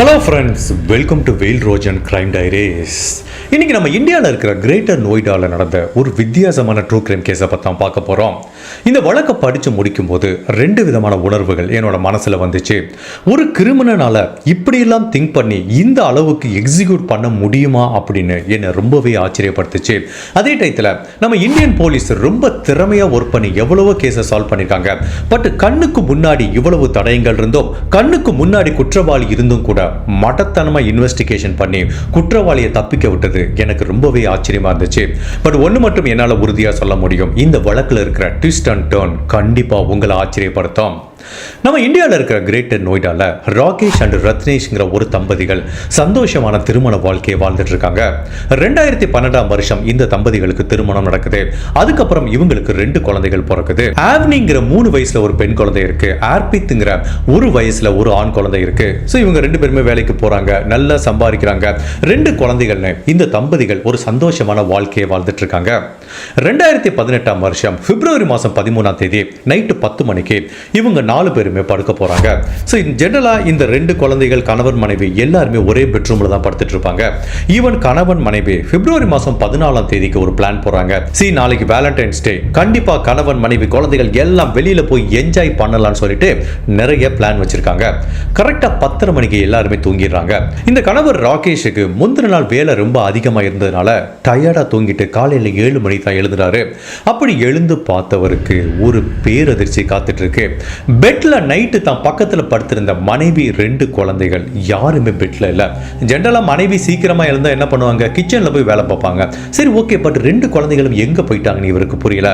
Hello friends, welcome to Vail Rojan Crime Diaries. இன்றைக்கி நம்ம இந்தியாவில் இருக்கிற கிரேட்டர் நொய்டாவில் நடந்த ஒரு வித்தியாசமான ட்ரூ கிரைம் கேஸை பற்றி தான் பார்க்க போகிறோம் இந்த வழக்கை படித்து முடிக்கும் போது ரெண்டு விதமான உணர்வுகள் என்னோட மனசில் வந்துச்சு ஒரு கிரிமினனால் இப்படியெல்லாம் திங்க் பண்ணி இந்த அளவுக்கு எக்ஸிக்யூட் பண்ண முடியுமா அப்படின்னு என்னை ரொம்பவே ஆச்சரியப்படுத்துச்சு அதே டயத்தில் நம்ம இந்தியன் போலீஸ் ரொம்ப திறமையாக ஒர்க் பண்ணி எவ்வளவோ கேஸை சால்வ் பண்ணியிருக்காங்க பட் கண்ணுக்கு முன்னாடி இவ்வளவு தடயங்கள் இருந்தோம் கண்ணுக்கு முன்னாடி குற்றவாளி இருந்தும் கூட மடத்தனமாக இன்வெஸ்டிகேஷன் பண்ணி குற்றவாளியை தப்பிக்க விட்டது அப்படிங்கிறது எனக்கு ரொம்பவே ஆச்சரியமாக இருந்துச்சு பட் ஒன்று மட்டும் என்னால் உறுதியாக சொல்ல முடியும் இந்த வழக்கில் இருக்கிற ட்விஸ்ட் அண்ட் டேர்ன் கண்டிப்பாக உங்களை ஆச்சரியப்படுத்தும் நம்ம இந்தியாவில் இருக்கிற கிரேட்டர் நோய்டாவில் ராகேஷ் அண்ட் ரத்னேஷ்ங்கிற ஒரு தம்பதிகள் சந்தோஷமான திருமண வாழ்க்கையை வாழ்ந்துட்டு இருக்காங்க ரெண்டாயிரத்தி பன்னெண்டாம் வருஷம் இந்த தம்பதிகளுக்கு திருமணம் நடக்குது அதுக்கப்புறம் இவங்களுக்கு ரெண்டு குழந்தைகள் பிறக்குது ஆவ்னிங்கிற மூணு வயசுல ஒரு பெண் குழந்தை இருக்கு ஆர்பித்துங்கிற ஒரு வயசுல ஒரு ஆண் குழந்தை இருக்கு ஸோ இவங்க ரெண்டு பேருமே வேலைக்கு போறாங்க நல்லா சம்பாதிக்கிறாங்க ரெண்டு குழந்தைகள்னு இந்த தம்பதிகள் ஒரு சந்தோஷமான வாழ்க்கையை வாழ்ந்துட்டு இருக்காங்க ரெண்டாயிரத்தி பதினெட்டாம் வருஷம் பிப்ரவரி மாதம் பதிமூணாம் தேதி நைட்டு பத்து மணிக்கு இவங்க நாலு பேருமே படுக்க போகிறாங்க ஸோ ஜென்ரலாக இந்த ரெண்டு குழந்தைகள் கணவன் மனைவி எல்லாருமே ஒரே பெட்ரூமில் தான் படுத்துட்டு இருப்பாங்க ஈவன் கணவன் மனைவி பிப்ரவரி மாதம் பதினாலாம் தேதிக்கு ஒரு பிளான் போகிறாங்க சி நாளைக்கு வேலண்டைன்ஸ் டே கண்டிப்பாக கணவன் மனைவி குழந்தைகள் எல்லாம் வெளியில் போய் என்ஜாய் பண்ணலாம்னு சொல்லிட்டு நிறைய பிளான் வச்சுருக்காங்க கரெக்டாக பத்தரை மணிக்கு எல்லாருமே தூங்கிடுறாங்க இந்த கணவர் ராகேஷுக்கு முந்தின நாள் வேலை ரொம்ப அதிகமாக இருந்ததுனால டயர்டாக தூங்கிட்டு காலையில் ஏழு மணி தான் எழுதுறாரு அப்படி எழுந்து பார்த்தவருக்கு ஒரு பேரதிர்ச்சி காத்துட்டு இருக்கு பெட்டில் நைட்டு தான் பக்கத்தில் படுத்திருந்த மனைவி ரெண்டு குழந்தைகள் யாருமே பெட்டில் இல்லை ஜென்ரலாக மனைவி சீக்கிரமாக எழுந்தால் என்ன பண்ணுவாங்க கிச்சனில் போய் வேலை பார்ப்பாங்க சரி ஓகே பட் ரெண்டு குழந்தைகளும் எங்கே போயிட்டாங்கன்னு இவருக்கு புரியல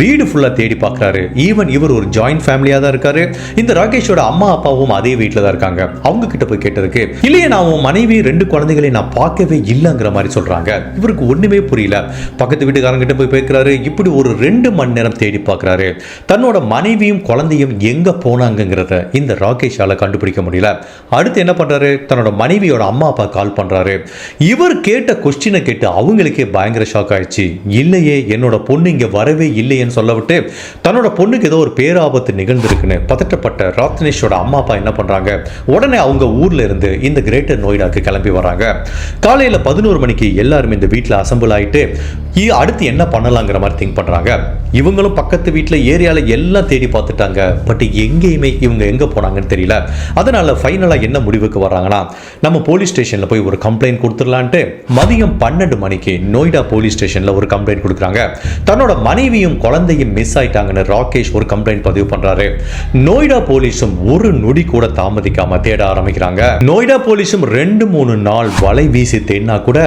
வீடு ஃபுல்லாக தேடி பார்க்குறாரு ஈவன் இவர் ஒரு ஜாயிண்ட் ஃபேமிலியாக தான் இருக்காரு இந்த ராகேஷோட அம்மா அப்பாவும் அதே வீட்டில் தான் இருக்காங்க அவங்க கிட்ட போய் கேட்டதுக்கு இல்லையே நான் உன் மனைவி ரெண்டு குழந்தைகளை நான் பார்க்கவே இல்லைங்கிற மாதிரி சொல்கிறாங்க இவருக்கு ஒன்றுமே புரியல பக்கத்து வீட்டுக்காரங்கிட்ட போய் கேட்குறாரு இப்படி ஒரு ரெண்டு மணி நேரம் தேடி பார்க்குறாரு தன்னோட மனைவியும் குழந்தையும் எங்க எங்கே போனாங்கிறத இந்த ராகேஷால் கண்டுபிடிக்க முடியல அடுத்து என்ன பண்ணுறாரு தன்னோட மனைவியோட அம்மா அப்பா கால் பண்ணுறாரு இவர் கேட்ட கொஸ்டினை கேட்டு அவங்களுக்கே பயங்கர ஷாக் ஆயிடுச்சு இல்லையே என்னோட பொண்ணு இங்கே வரவே இல்லையேன்னு சொல்ல விட்டு தன்னோட பொண்ணுக்கு ஏதோ ஒரு பேராபத்து நிகழ்ந்திருக்குன்னு பதட்டப்பட்ட ராத்னேஷோட அம்மா அப்பா என்ன பண்ணுறாங்க உடனே அவங்க ஊரில் இருந்து இந்த கிரேட்டர் நோய்டாக்கு கிளம்பி வராங்க காலையில் பதினோரு மணிக்கு எல்லாருமே இந்த வீட்டில் அசம்பிள் ஆகிட்டு அடுத்து என்ன பண்ணலாங்கிற மாதிரி திங்க் பண்ணுறாங்க இவங்களும் பக்கத்து வீட்டில் ஏரியாவில் எல்லாம் தேடி பார்த்துட்டாங்க பட் எங்கேயுமே இவங்க எங்கே போனாங்கன்னு தெரியல அதனால் ஃபைனலாக என்ன முடிவுக்கு வர்றாங்கன்னா நம்ம போலீஸ் ஸ்டேஷனில் போய் ஒரு கம்ப்ளைண்ட் கொடுத்துடலான்ட்டு மதியம் பன்னெண்டு மணிக்கு நோய்டா போலீஸ் ஸ்டேஷனில் ஒரு கம்ப்ளைண்ட் கொடுக்குறாங்க தன்னோட மனைவியும் குழந்தையும் மிஸ் ஆயிட்டாங்கன்னு ராகேஷ் ஒரு கம்ப்ளைண்ட் பதிவு பண்ணுறாரு நோய்டா போலீஸும் ஒரு நொடி கூட தாமதிக்காமல் தேட ஆரம்பிக்கிறாங்க நோய்டா போலீஸும் ரெண்டு மூணு நாள் வலை வீசி தேடினா கூட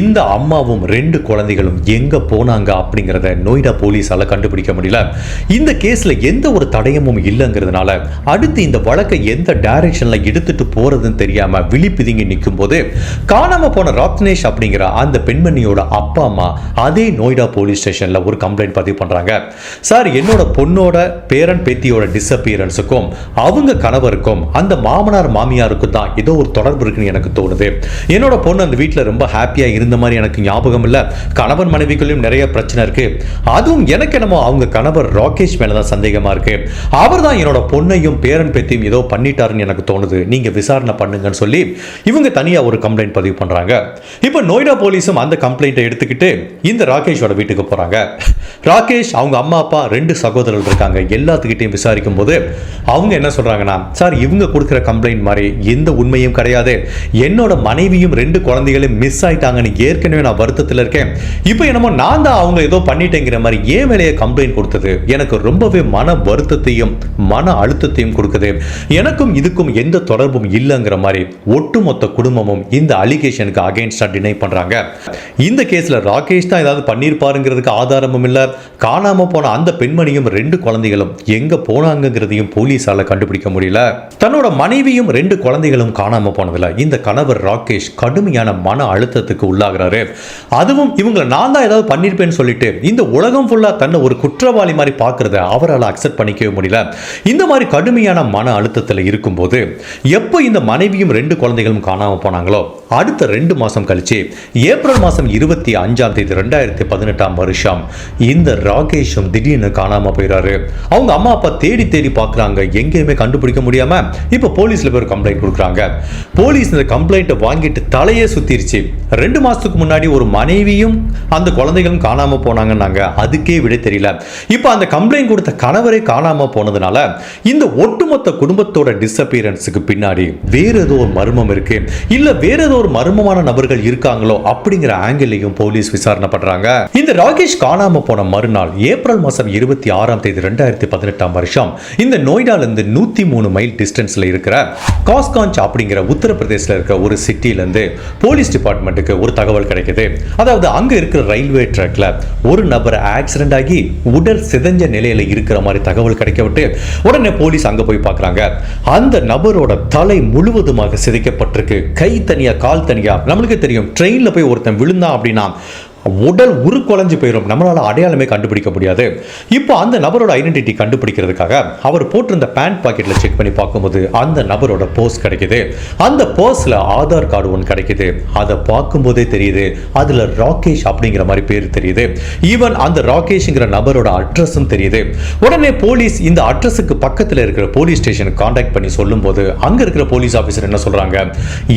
இந்த அம்மாவும் ரெண்டு குழந்தைகளும் எங்கே போனாங்க அப்படிங்கிறத நோய்டா போலீஸால் கண்டுபிடிக்க முடியல இந்த கேஸில் எந்த ஒரு தடயமும் இல்லை இல்லைங்கிறதுனால அடுத்து இந்த வழக்கை எந்த டைரக்ஷனில் எடுத்துட்டு போகிறதுன்னு தெரியாமல் விழிப்பிதுங்கி நிற்கும் போது காணாமல் போன ரத்னேஷ் அப்படிங்கிற அந்த பெண்மணியோட அப்பா அம்மா அதே நோய்டா போலீஸ் ஸ்டேஷனில் ஒரு கம்ப்ளைண்ட் பதிவு பண்ணுறாங்க சார் என்னோட பொண்ணோட பேரன் பேத்தியோட டிஸப்பியரன்ஸுக்கும் அவங்க கணவருக்கும் அந்த மாமனார் மாமியாருக்கும் தான் ஏதோ ஒரு தொடர்பு இருக்குன்னு எனக்கு தோணுது என்னோட பொண்ணு அந்த வீட்டில் ரொம்ப ஹாப்பியாக இருந்த மாதிரி எனக்கு ஞாபகம் இல்லை கணவன் மனைவிக்குள்ளேயும் நிறைய பிரச்சனை இருக்குது அதுவும் எனக்கு என்னமோ அவங்க கணவர் ராகேஷ் மேலே தான் சந்தேகமாக இருக்குது அவர் தான் என்னோட பொண்ணையும் பேரன் பேத்தியும் ஏதோ பண்ணிட்டாருன்னு எனக்கு தோணுது நீங்க விசாரணை பண்ணுங்கன்னு சொல்லி இவங்க தனியா ஒரு கம்ப்ளைண்ட் பதிவு பண்றாங்க இப்போ நொய்டா போலீஸும் அந்த கம்ப்ளைண்ட்டை எடுத்துக்கிட்டு இந்த ராகேஷோட வீட்டுக்கு போறாங்க ராகேஷ் அவங்க அம்மா அப்பா ரெண்டு சகோதரர்கள் இருக்காங்க எல்லாத்துக்கிட்டையும் விசாரிக்கும் போது அவங்க என்ன சொல்கிறாங்கன்னா சார் இவங்க கொடுக்குற கம்ப்ளைண்ட் மாதிரி எந்த உண்மையும் கிடையாது என்னோட மனைவியும் ரெண்டு குழந்தைகளும் மிஸ் ஆயிட்டாங்கன்னு ஏற்கனவே நான் வருத்தத்தில் இருக்கேன் இப்போ என்னமோ நான் தான் அவங்க ஏதோ பண்ணிட்டேங்கிற மாதிரி ஏன் வேலையை கம்ப்ளைண்ட் கொடுத்தது எனக்கு ரொம்பவே மன வருத்தத்தையும் மன அழுத்தத்தையும் கொடுக்குது எனக்கும் இதுக்கும் எந்த தொடர்பும் இல்லைங்கிற மாதிரி ஒட்டுமொத்த குடும்பமும் இந்த அலிகேஷனுக்கு அகேன்ஸ்டாக டினை பண்ணுறாங்க இந்த கேஸில் ராகேஷ் தான் ஏதாவது பண்ணியிருப்பாருங்கிறதுக்கு ஆதாரமும் இல்லை செல்ல காணாமல் போன அந்த பெண்மணியும் ரெண்டு குழந்தைகளும் எங்கே போனாங்கிறதையும் போலீஸால் கண்டுபிடிக்க முடியல தன்னோட மனைவியும் ரெண்டு குழந்தைகளும் காணாமல் போனதில்ல இந்த கணவர் ராகேஷ் கடுமையான மன அழுத்தத்துக்கு உள்ளாகிறாரு அதுவும் இவங்களை நான் தான் ஏதாவது பண்ணியிருப்பேன்னு சொல்லிட்டு இந்த உலகம் ஃபுல்லாக தன்னை ஒரு குற்றவாளி மாதிரி பார்க்கறத அவரால் அக்செப்ட் பண்ணிக்கவே முடியல இந்த மாதிரி கடுமையான மன அழுத்தத்தில் இருக்கும்போது எப்போ இந்த மனைவியும் ரெண்டு குழந்தைகளும் காணாமல் போனாங்களோ அடுத்த ரெண்டு மாதம் கழிச்சு ஏப்ரல் மாதம் இருபத்தி அஞ்சாம் தேதி ரெண்டாயிரத்தி பதினெட்டாம் வருஷம் இந்த ராகேஷும் திடீர்னு காணாமல் போயிடுறாரு அவங்க அம்மா அப்பா தேடி தேடி பார்க்குறாங்க எங்கேயுமே கண்டுபிடிக்க முடியாம இப்போ போலீஸில் போய் கம்ப்ளைண்ட் கொடுக்குறாங்க போலீஸ் இந்த கம்ப்ளைண்ட்டை வாங்கிட்டு தலையே சுத்திருச்சு ரெண்டு மாசத்துக்கு முன்னாடி ஒரு மனைவியும் அந்த குழந்தைகளும் காணாம போனாங்கன்னாங்க அதுக்கே விட தெரியல இப்போ அந்த கம்ப்ளைண்ட் கொடுத்த கணவரே காணாம போனதுனால இந்த ஒட்டுமொத்த குடும்பத்தோட டிஸ்அப்பியரன்ஸுக்கு பின்னாடி வேற ஏதோ ஒரு மர்மம் இருக்கு இல்ல வேற ஏதோ ஒரு மர்மமான நபர்கள் இருக்காங்களோ அப்படிங்கிற ஆங்கிளையும் போலீஸ் விசாரணை பண்றாங்க இந்த ராகேஷ் காணாம போன மறுநாள் ஏப்ரல் மாதம் இருபத்தி ஆறாம் தேதி ரெண்டாயிரத்தி பதினெட்டாம் வருஷம் இந்த நோய்டாலேருந்து நூற்றி மூணு மைல் டிஸ்டன்ஸில் இருக்கிற காஸ்கான்ச் அப்படிங்கிற உத்தரப்பிரதேசில் இருக்கிற ஒரு சிட்டிலேருந்து போலீஸ் டிபார்ட்மெண்ட்டுக்கு ஒரு தகவல் கிடைக்குது அதாவது அங்கே இருக்கிற ரயில்வே ட்ராக்ல ஒரு நபர் ஆக்சிடென்ட் ஆகி உடல் சிதஞ்ச நிலையில் இருக்கிற மாதிரி தகவல் கிடைக்க விட்டு உடனே போலீஸ் அங்கே போய் பார்க்குறாங்க அந்த நபரோட தலை முழுவதுமாக சிதைக்கப்பட்டிருக்கு கை தனியாக கால் தனியாக நம்மளுக்கு தெரியும் ட்ரெயினில் போய் ஒருத்தன் விழுந்தான் அப்படின்னா உடல் உருக்குலைஞ்சு போயிடும் நம்மளால் அடையாளமே கண்டுபிடிக்க முடியாது இப்போ அந்த நபரோட ஐடென்டிட்டி கண்டுபிடிக்கிறதுக்காக அவர் போட்டிருந்த பேண்ட் பாக்கெட்டில் செக் பண்ணி பார்க்கும்போது அந்த நபரோட போஸ் கிடைக்குது அந்த போஸில் ஆதார் கார்டு ஒன்று கிடைக்குது அதை பார்க்கும்போதே தெரியுது அதில் ராகேஷ் அப்படிங்கிற மாதிரி பேர் தெரியுது ஈவன் அந்த ராகேஷ்ங்கிற நபரோட அட்ரஸும் தெரியுது உடனே போலீஸ் இந்த அட்ரஸுக்கு பக்கத்தில் இருக்கிற போலீஸ் ஸ்டேஷன் காண்டாக்ட் பண்ணி சொல்லும்போது அங்கே இருக்கிற போலீஸ் ஆஃபீஸர் என்ன சொல்கிறாங்க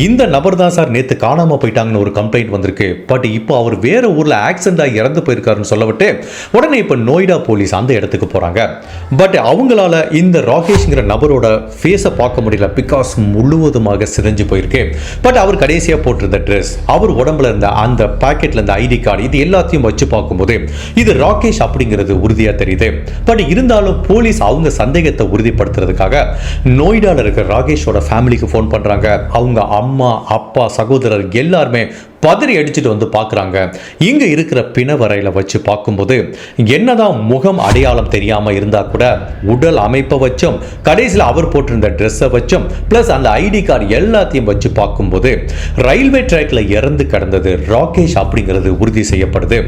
இந்த நபர் தான் சார் நேற்று காணாமல் போயிட்டாங்கன்னு ஒரு கம்ப்ளைண்ட் வந்திருக்கு பட் இப்போ அவர் வேற ஊரில் ஆக்சிடென்ட்டாக இறந்து போயிருக்காருன்னு சொல்லவிட்டு உடனே இப்போ நோய்டா போலீஸ் அந்த இடத்துக்கு போகிறாங்க பட் அவங்களால இந்த ராகேஷ்ங்கிற நபரோட ஃபேஸை பார்க்க முடியல பிகாஸ் முழுவதுமாக சிதைஞ்சு போயிருக்கு பட் அவர் கடைசியாக போட்டிருந்த ட்ரெஸ் அவர் உடம்புல இருந்த அந்த பாக்கெட்டில் இருந்த ஐடி கார்டு இது எல்லாத்தையும் வச்சு பார்க்கும்போது இது ராகேஷ் அப்படிங்கிறது உறுதியாக தெரியுது பட் இருந்தாலும் போலீஸ் அவங்க சந்தேகத்தை உறுதிப்படுத்துறதுக்காக நோய்டாவில் இருக்கிற ராகேஷோட ஃபேமிலிக்கு ஃபோன் பண்ணுறாங்க அவங்க அம்மா அப்பா சகோதரர் எல்லாருமே பதறி அடிச்சுட்டு வந்து பார்க்குறாங்க இங்கே இருக்கிற பிணவரையில் வச்சு பார்க்கும்போது என்னதான் முகம் அடையாளம் தெரியாமல் இருந்தால் கூட உடல் அமைப்பை வச்சும் கடைசியில் அவர் போட்டிருந்த ட்ரெஸ்ஸை வச்சும் ப்ளஸ் அந்த ஐடி கார்டு எல்லாத்தையும் வச்சு பார்க்கும்போது ரயில்வே ட்ராக்ல இறந்து கிடந்தது ராகேஷ் அப்படிங்கிறது உறுதி செய்யப்படுது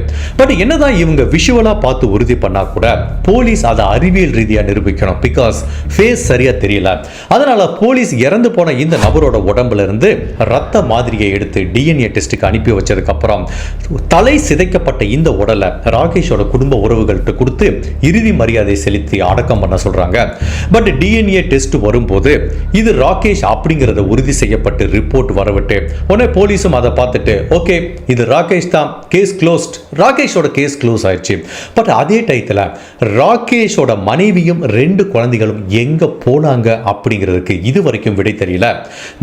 பட் என்னதான் இவங்க விஷுவலாக பார்த்து உறுதி பண்ணால் கூட போலீஸ் அதை அறிவியல் ரீதியாக நிரூபிக்கணும் பிகாஸ் ஃபேஸ் சரியாக தெரியல அதனால் போலீஸ் இறந்து போன இந்த நபரோட உடம்புல இருந்து ரத்த மாதிரியை எடுத்து டிஎன்ஏ டெஸ்ட் வீட்டுக்கு அனுப்பி வச்சதுக்கப்புறம் தலை சிதைக்கப்பட்ட இந்த உடலை ராகேஷோட குடும்ப உறவுகள்கிட்ட கொடுத்து இறுதி மரியாதை செலுத்தி அடக்கம் பண்ண சொல்கிறாங்க பட் டிஎன்ஏ டெஸ்ட் வரும்போது இது ராகேஷ் அப்படிங்கிறத உறுதி செய்யப்பட்டு ரிப்போர்ட் வரவிட்டு உடனே போலீஸும் அதை பார்த்துட்டு ஓகே இது ராகேஷ் தான் கேஸ் க்ளோஸ்ட் ராகேஷோட கேஸ் க்ளோஸ் ஆயிடுச்சு பட் அதே டயத்தில் ராகேஷோட மனைவியும் ரெண்டு குழந்தைகளும் எங்கே போனாங்க அப்படிங்கிறதுக்கு இது வரைக்கும் விடை தெரியல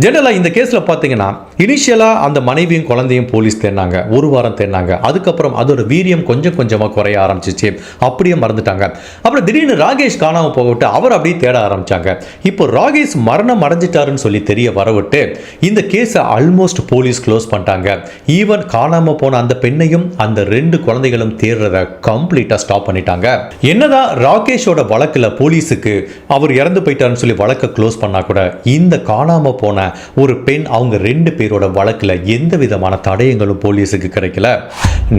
ஜெனரலாக இந்த கேஸில் பார்த்தீங்கன்னா இனிஷியலாக அந்த மனைவியும் குழந்தை குழந்தையும் போலீஸ் தேடினாங்க ஒரு வாரம் தேடினாங்க அதுக்கப்புறம் அதோட வீரியம் கொஞ்சம் கொஞ்சமாக குறைய ஆரம்பிச்சிச்சு அப்படியே மறந்துட்டாங்க அப்புறம் திடீர்னு ராகேஷ் காணாமல் போகவிட்டு அவர் அப்படியே தேட ஆரம்பித்தாங்க இப்போ ராகேஷ் மரணம் அடைஞ்சிட்டாருன்னு சொல்லி தெரிய வரவிட்டு இந்த கேஸை ஆல்மோஸ்ட் போலீஸ் க்ளோஸ் பண்ணிட்டாங்க ஈவன் காணாமல் போன அந்த பெண்ணையும் அந்த ரெண்டு குழந்தைகளும் தேடுறத கம்ப்ளீட்டாக ஸ்டாப் பண்ணிட்டாங்க என்னதான் ராகேஷோட வழக்கில் போலீஸுக்கு அவர் இறந்து போயிட்டாருன்னு சொல்லி வழக்கை க்ளோஸ் பண்ணால் கூட இந்த காணாமல் போன ஒரு பெண் அவங்க ரெண்டு பேரோட வழக்கில் எந்த விதமான தடயங்களும் போலீஸுக்கு கிடைக்கல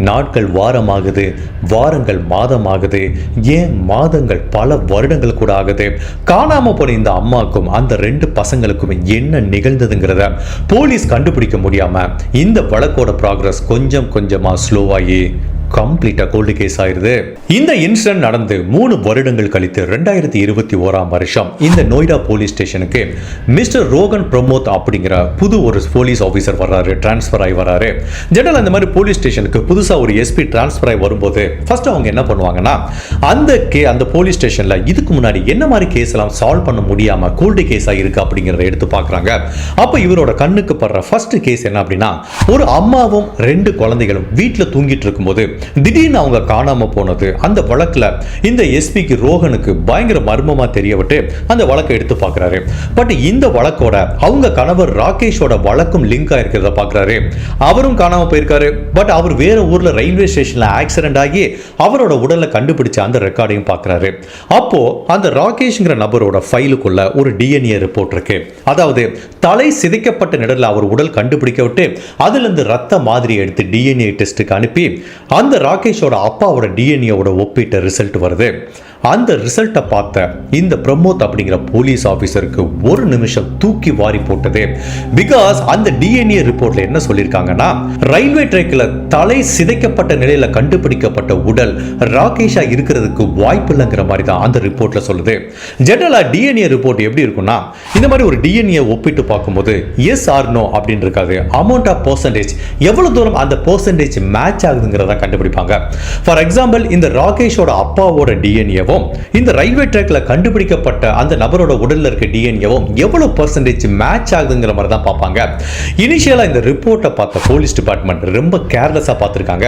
நாட்கள் வாரமாகுது வாரங்கள் மாதமாகுது ஏன் மாதங்கள் பல வருடங்கள் கூட ஆகுது காணாமல் போன இந்த அம்மாக்கும் அந்த ரெண்டு பசங்களுக்கும் என்ன நிகழ்ந்ததுங்கிறத போலீஸ் கண்டுபிடிக்க முடியாம இந்த வழக்கோட ப்ராக்ரஸ் கொஞ்சம் கொஞ்சமாக ஸ்லோவாகி கம்ப்ளீட்டாக கோல்டு கேஸ் ஆயிடுது இந்த இன்சிடென்ட் நடந்து மூணு வருடங்கள் கழித்து ரெண்டாயிரத்தி இருபத்தி ஓராம் வருஷம் இந்த நொய்டா போலீஸ் ஸ்டேஷனுக்கு மிஸ்டர் ரோகன் பிரமோத் அப்படிங்கிற புது ஒரு போலீஸ் ஆஃபீஸர் வர்றாரு டிரான்ஸ்ஃபர் ஆகி வராரு ஜெனரல் அந்த மாதிரி போலீஸ் ஸ்டேஷனுக்கு புதுசாக ஒரு எஸ்பி டிரான்ஸ்ஃபர் ஆகி வரும்போது ஃபர்ஸ்ட் அவங்க என்ன பண்ணுவாங்கன்னா அந்த கே அந்த போலீஸ் ஸ்டேஷனில் இதுக்கு முன்னாடி என்ன மாதிரி கேஸ் எல்லாம் சால்வ் பண்ண முடியாமல் கோல்டு கேஸாக இருக்குது அப்படிங்கிறத எடுத்து பார்க்குறாங்க அப்போ இவரோட கண்ணுக்கு படுற ஃபர்ஸ்ட் கேஸ் என்ன அப்படின்னா ஒரு அம்மாவும் ரெண்டு குழந்தைகளும் வீட்டில் தூங்கிட்டு இருக்கும்போது திடீர்னு அவங்க காணாமல் போனது அந்த வழக்கில் இந்த எஸ்பிக்கு ரோஹனுக்கு பயங்கர மர்மமாக தெரியவிட்டு அந்த வழக்கை எடுத்து பார்க்குறாரு பட் இந்த வழக்கோட அவங்க கணவர் ராகேஷோட வழக்கும் லிங்க் ஆயிருக்கிறத பார்க்குறாரு அவரும் காணாமல் போயிருக்காரு பட் அவர் வேற ஊரில் ரயில்வே ஸ்டேஷனில் ஆக்சிடென்ட் ஆகி அவரோட உடலை கண்டுபிடிச்ச அந்த ரெக்கார்டையும் பார்க்குறாரு அப்போது அந்த ராகேஷ்ங்கிற நபரோட ஃபைலுக்குள்ள ஒரு டிஎன்ஏ ரிப்போர்ட் இருக்கு அதாவது தலை சிதைக்கப்பட்ட நிடலில் அவர் உடல் கண்டுபிடிக்க விட்டு அதுலேருந்து ரத்த மாதிரி எடுத்து டிஎன்ஏ டெஸ்ட்டுக்கு அனுப்பி அந்த அந்த ராகேஷோட அப்பாவோட டிஎன்ஏவோட ஒப்பீட்ட ரிசல்ட் வருது அந்த ரிசல்ட்டை பார்த்த இந்த பிரமோத் அப்படிங்கிற போலீஸ் ஆஃபீஸருக்கு ஒரு நிமிஷம் தூக்கி வாரி போட்டது பிகாஸ் அந்த டிஎன்ஏ ரிப்போர்ட்ல என்ன சொல்லியிருக்காங்கன்னா ரயில்வே ட்ரேக்கில் தலை சிதைக்கப்பட்ட நிலையில கண்டுபிடிக்கப்பட்ட உடல் ராகேஷா இருக்கிறதுக்கு வாய்ப்பு இல்லைங்கிற மாதிரி தான் அந்த ரிப்போர்ட்ல சொல்லுது ஜெனரலா டிஎன்ஏ ரிப்போர்ட் எப்படி இருக்கும்னா இந்த மாதிரி ஒரு டிஎன்ஏ ஒப்பிட்டு பார்க்கும்போது எஸ் ஆர் நோ அப்படின்னு இருக்காது அமௌண்ட் ஆஃப் பர்சன்டேஜ் எவ்வளவு தூரம் அந்த பர்சன்டேஜ் மேட்ச் ஆகுதுங்கிறத கண்டுபிடிப்பாங்க ஃபார் எக்ஸாம்பிள் இந்த ராகேஷோட அப்பாவோட டிஎன்ஏ டிஎன்ஏவும் இந்த ரயில்வே ட்ராக்ல கண்டுபிடிக்கப்பட்ட அந்த நபரோட உடல்ல இருக்க டிஎன்ஏவும் எவ்வளவு பர்சன்டேஜ் மேட்ச் ஆகுதுங்கிற மாதிரி தான் பார்ப்பாங்க இனிஷியலா இந்த ரிப்போர்ட்டை பார்த்த போலீஸ் டிபார்ட்மெண்ட் ரொம்ப கேர்லெஸ்ஸா பார்த்துருக்காங்க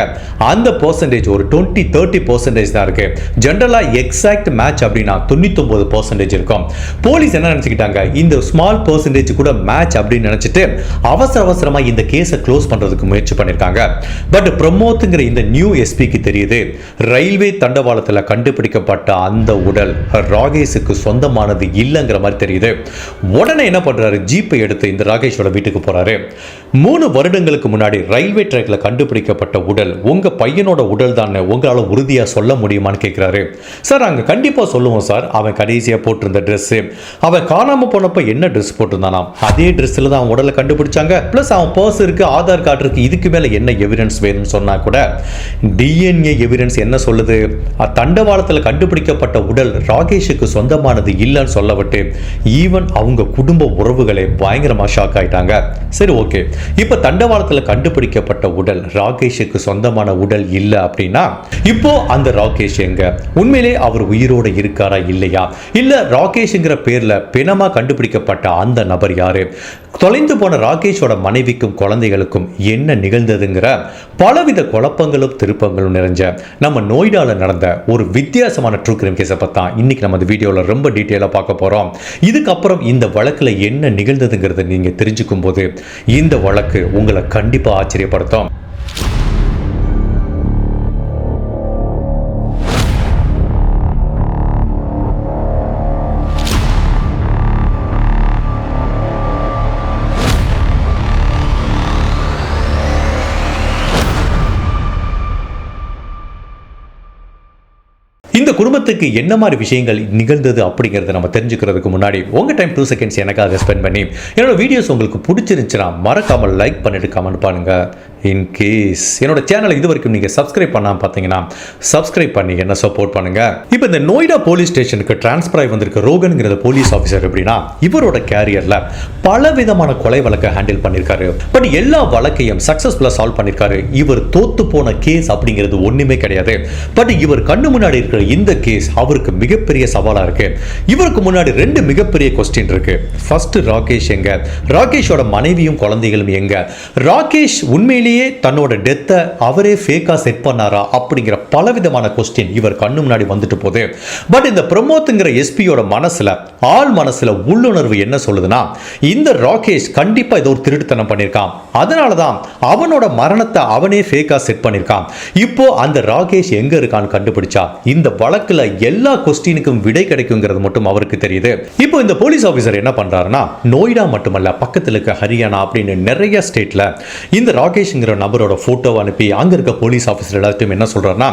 அந்த பர்சன்டேஜ் ஒரு டுவெண்ட்டி தேர்ட்டி பர்சன்டேஜ் தான் இருக்கு ஜென்ரலா எக்ஸாக்ட் மேட்ச் அப்படின்னா தொண்ணூத்தொன்பது பர்சன்டேஜ் இருக்கும் போலீஸ் என்ன நினைச்சுக்கிட்டாங்க இந்த ஸ்மால் பர்சன்டேஜ் கூட மேட்ச் அப்படின்னு நினைச்சிட்டு அவசர அவசரமா இந்த கேஸை க்ளோஸ் பண்றதுக்கு முயற்சி பண்ணிருக்காங்க பட் பிரமோத்துங்கிற இந்த நியூ எஸ்பிக்கு தெரியுது ரயில்வே தண்டவாளத்தில் கண்டுபிடிக்கப்பட்ட அந்த உடல் ராகேஷுக்கு சொந்தமானது இல்லைங்கிற மாதிரி தெரியுது உடனே என்ன பண்ணுறாரு ஜீப்பை எடுத்து இந்த ராகேஷோட வீட்டுக்கு போகிறாரு மூணு வருடங்களுக்கு முன்னாடி ரயில்வே ட்ராக்ல கண்டுபிடிக்கப்பட்ட உடல் உங்க பையனோட உடல் தானே உங்களால் உறுதியாக சொல்ல முடியுமான்னு கேட்குறாரு சார் நாங்கள் கண்டிப்பாக சொல்லுவோம் சார் அவன் கடைசியாக போட்டிருந்த ட்ரெஸ் அவன் காணாமல் போனப்போ என்ன ட்ரெஸ் போட்டிருந்தானா அதே ட்ரெஸ்ஸில் தான் அவன் உடலை கண்டுபிடிச்சாங்க ப்ளஸ் அவன் பர்ஸ் இருக்கு ஆதார் கார்டு இருக்கு இதுக்கு மேலே என்ன எவிடன்ஸ் வேணும்னு சொன்னா கூட டிஎன்ஏ எவிடன்ஸ் என்ன சொல்லுது தண்டவாளத்தில் கண்டுபிடி கண்டுபிடிக்கப்பட்ட உடல் ராகேஷுக்கு சொந்தமானது இல்லைன்னு சொல்லப்பட்டு ஈவன் அவங்க குடும்ப உறவுகளை பயங்கரமாக ஷாக் ஆயிட்டாங்க சரி ஓகே இப்போ தண்டவாளத்தில் கண்டுபிடிக்கப்பட்ட உடல் ராகேஷுக்கு சொந்தமான உடல் இல்லை அப்படின்னா இப்போ அந்த ராகேஷ் எங்க உண்மையிலே அவர் உயிரோடு இருக்காரா இல்லையா இல்லை ராகேஷ்ங்கிற பேரில் பிணமாக கண்டுபிடிக்கப்பட்ட அந்த நபர் யாரு தொலைந்து போன ராகேஷோட மனைவிக்கும் குழந்தைகளுக்கும் என்ன நிகழ்ந்ததுங்கிற பலவித குழப்பங்களும் திருப்பங்களும் நிறைஞ்ச நம்ம நோய்டால நடந்த ஒரு வித்தியாசமான அப்துல் கரீம் கேஸை பற்றி இன்றைக்கி நம்ம அந்த வீடியோவில் ரொம்ப டீட்டெயிலாக பார்க்க போகிறோம் இதுக்கப்புறம் இந்த வழக்கில் என்ன நிகழ்ந்ததுங்கிறத நீங்கள் தெரிஞ்சுக்கும் போது இந்த வழக்கு உங்களை கண்டிப்பாக ஆச்சரியப்படுத்தும் இந்த குடும்பத்துக்கு என்ன மாதிரி விஷயங்கள் நிகழ்ந்தது அப்படிங்கிறத நம்ம தெரிஞ்சுக்கிறதுக்கு முன்னாடி உங்கள் டைம் டூ செகண்ட்ஸ் எனக்காக ஸ்பெண்ட் பண்ணி என்னோட வீடியோஸ் உங்களுக்கு பிடிச்சிருந்துச்சுன்னா மறக்காமல் லைக் பண்ணிட்டு கமெண்ட் பண்ணுங்கள் இன்கேஸ் என்னோட சேனலை இது வரைக்கும் நீங்கள் சப்ஸ்கிரைப் பண்ணாமல் பார்த்தீங்கன்னா சப்ஸ்கிரைப் பண்ணி என்ன சப்போர்ட் பண்ணுங்கள் இப்போ இந்த நொய்டா போலீஸ் ஸ்டேஷனுக்கு டிரான்ஸ்ஃபர் ஆகி வந்திருக்க ரோகனுங்கிற போலீஸ் ஆஃபீஸர் எப்படின்னா இவரோட கேரியரில் பல விதமான கொலை வழக்கை ஹேண்டில் பண்ணியிருக்காரு பட் எல்லா வழக்கையும் சக்ஸஸ்ஃபுல்லாக சால்வ் பண்ணியிருக்காரு இவர் தோத்து போன கேஸ் அப்படிங்கிறது ஒன்றுமே கிடையாது பட் இவர் கண்ணு முன்னாடி இருக்கிற இந்த கேஸ் அவருக்கு மிகப்பெரிய சவாலாக இருக்கு இவருக்கு முன்னாடி ரெண்டு மிகப்பெரிய கொஸ்டின் இருக்கு ஃபர்ஸ்ட் ராகேஷ் எங்க ராகேஷோட மனைவியும் குழந்தைகளும் எங்க ராகேஷ் உண்மையிலேயே உண்மையிலேயே தன்னோட டெத்தை அவரே ஃபேக்காக செட் பண்ணாரா அப்படிங்கிற பலவிதமான கொஸ்டின் இவர் கண்ணு முன்னாடி வந்துட்டு போகுது பட் இந்த பிரமோத்துங்கிற எஸ்பியோட மனசில் ஆள் மனசில் உள்ளுணர்வு என்ன சொல்லுதுன்னா இந்த ராகேஷ் கண்டிப்பாக ஏதோ ஒரு திருட்டுத்தனம் பண்ணியிருக்கான் அதனால தான் அவனோட மரணத்தை அவனே ஃபேக்காக செட் பண்ணியிருக்கான் இப்போ அந்த ராகேஷ் எங்கே இருக்கான்னு கண்டுபிடிச்சா இந்த வழக்கில் எல்லா கொஸ்டினுக்கும் விடை கிடைக்குங்கிறது மட்டும் அவருக்கு தெரியுது இப்போ இந்த போலீஸ் ஆஃபீஸர் என்ன பண்ணுறாருன்னா நோய்டா மட்டுமல்ல பக்கத்தில் இருக்க ஹரியானா அப்படின்னு நிறைய ஸ்டேட்டில் இந்த ராகேஷ் ரமேஷ்ங்கிற நபரோட ஃபோட்டோவை அனுப்பி அங்கே இருக்க போலீஸ் ஆஃபீஸர் எல்லாத்தையும் என்ன சொல்கிறாருன்னா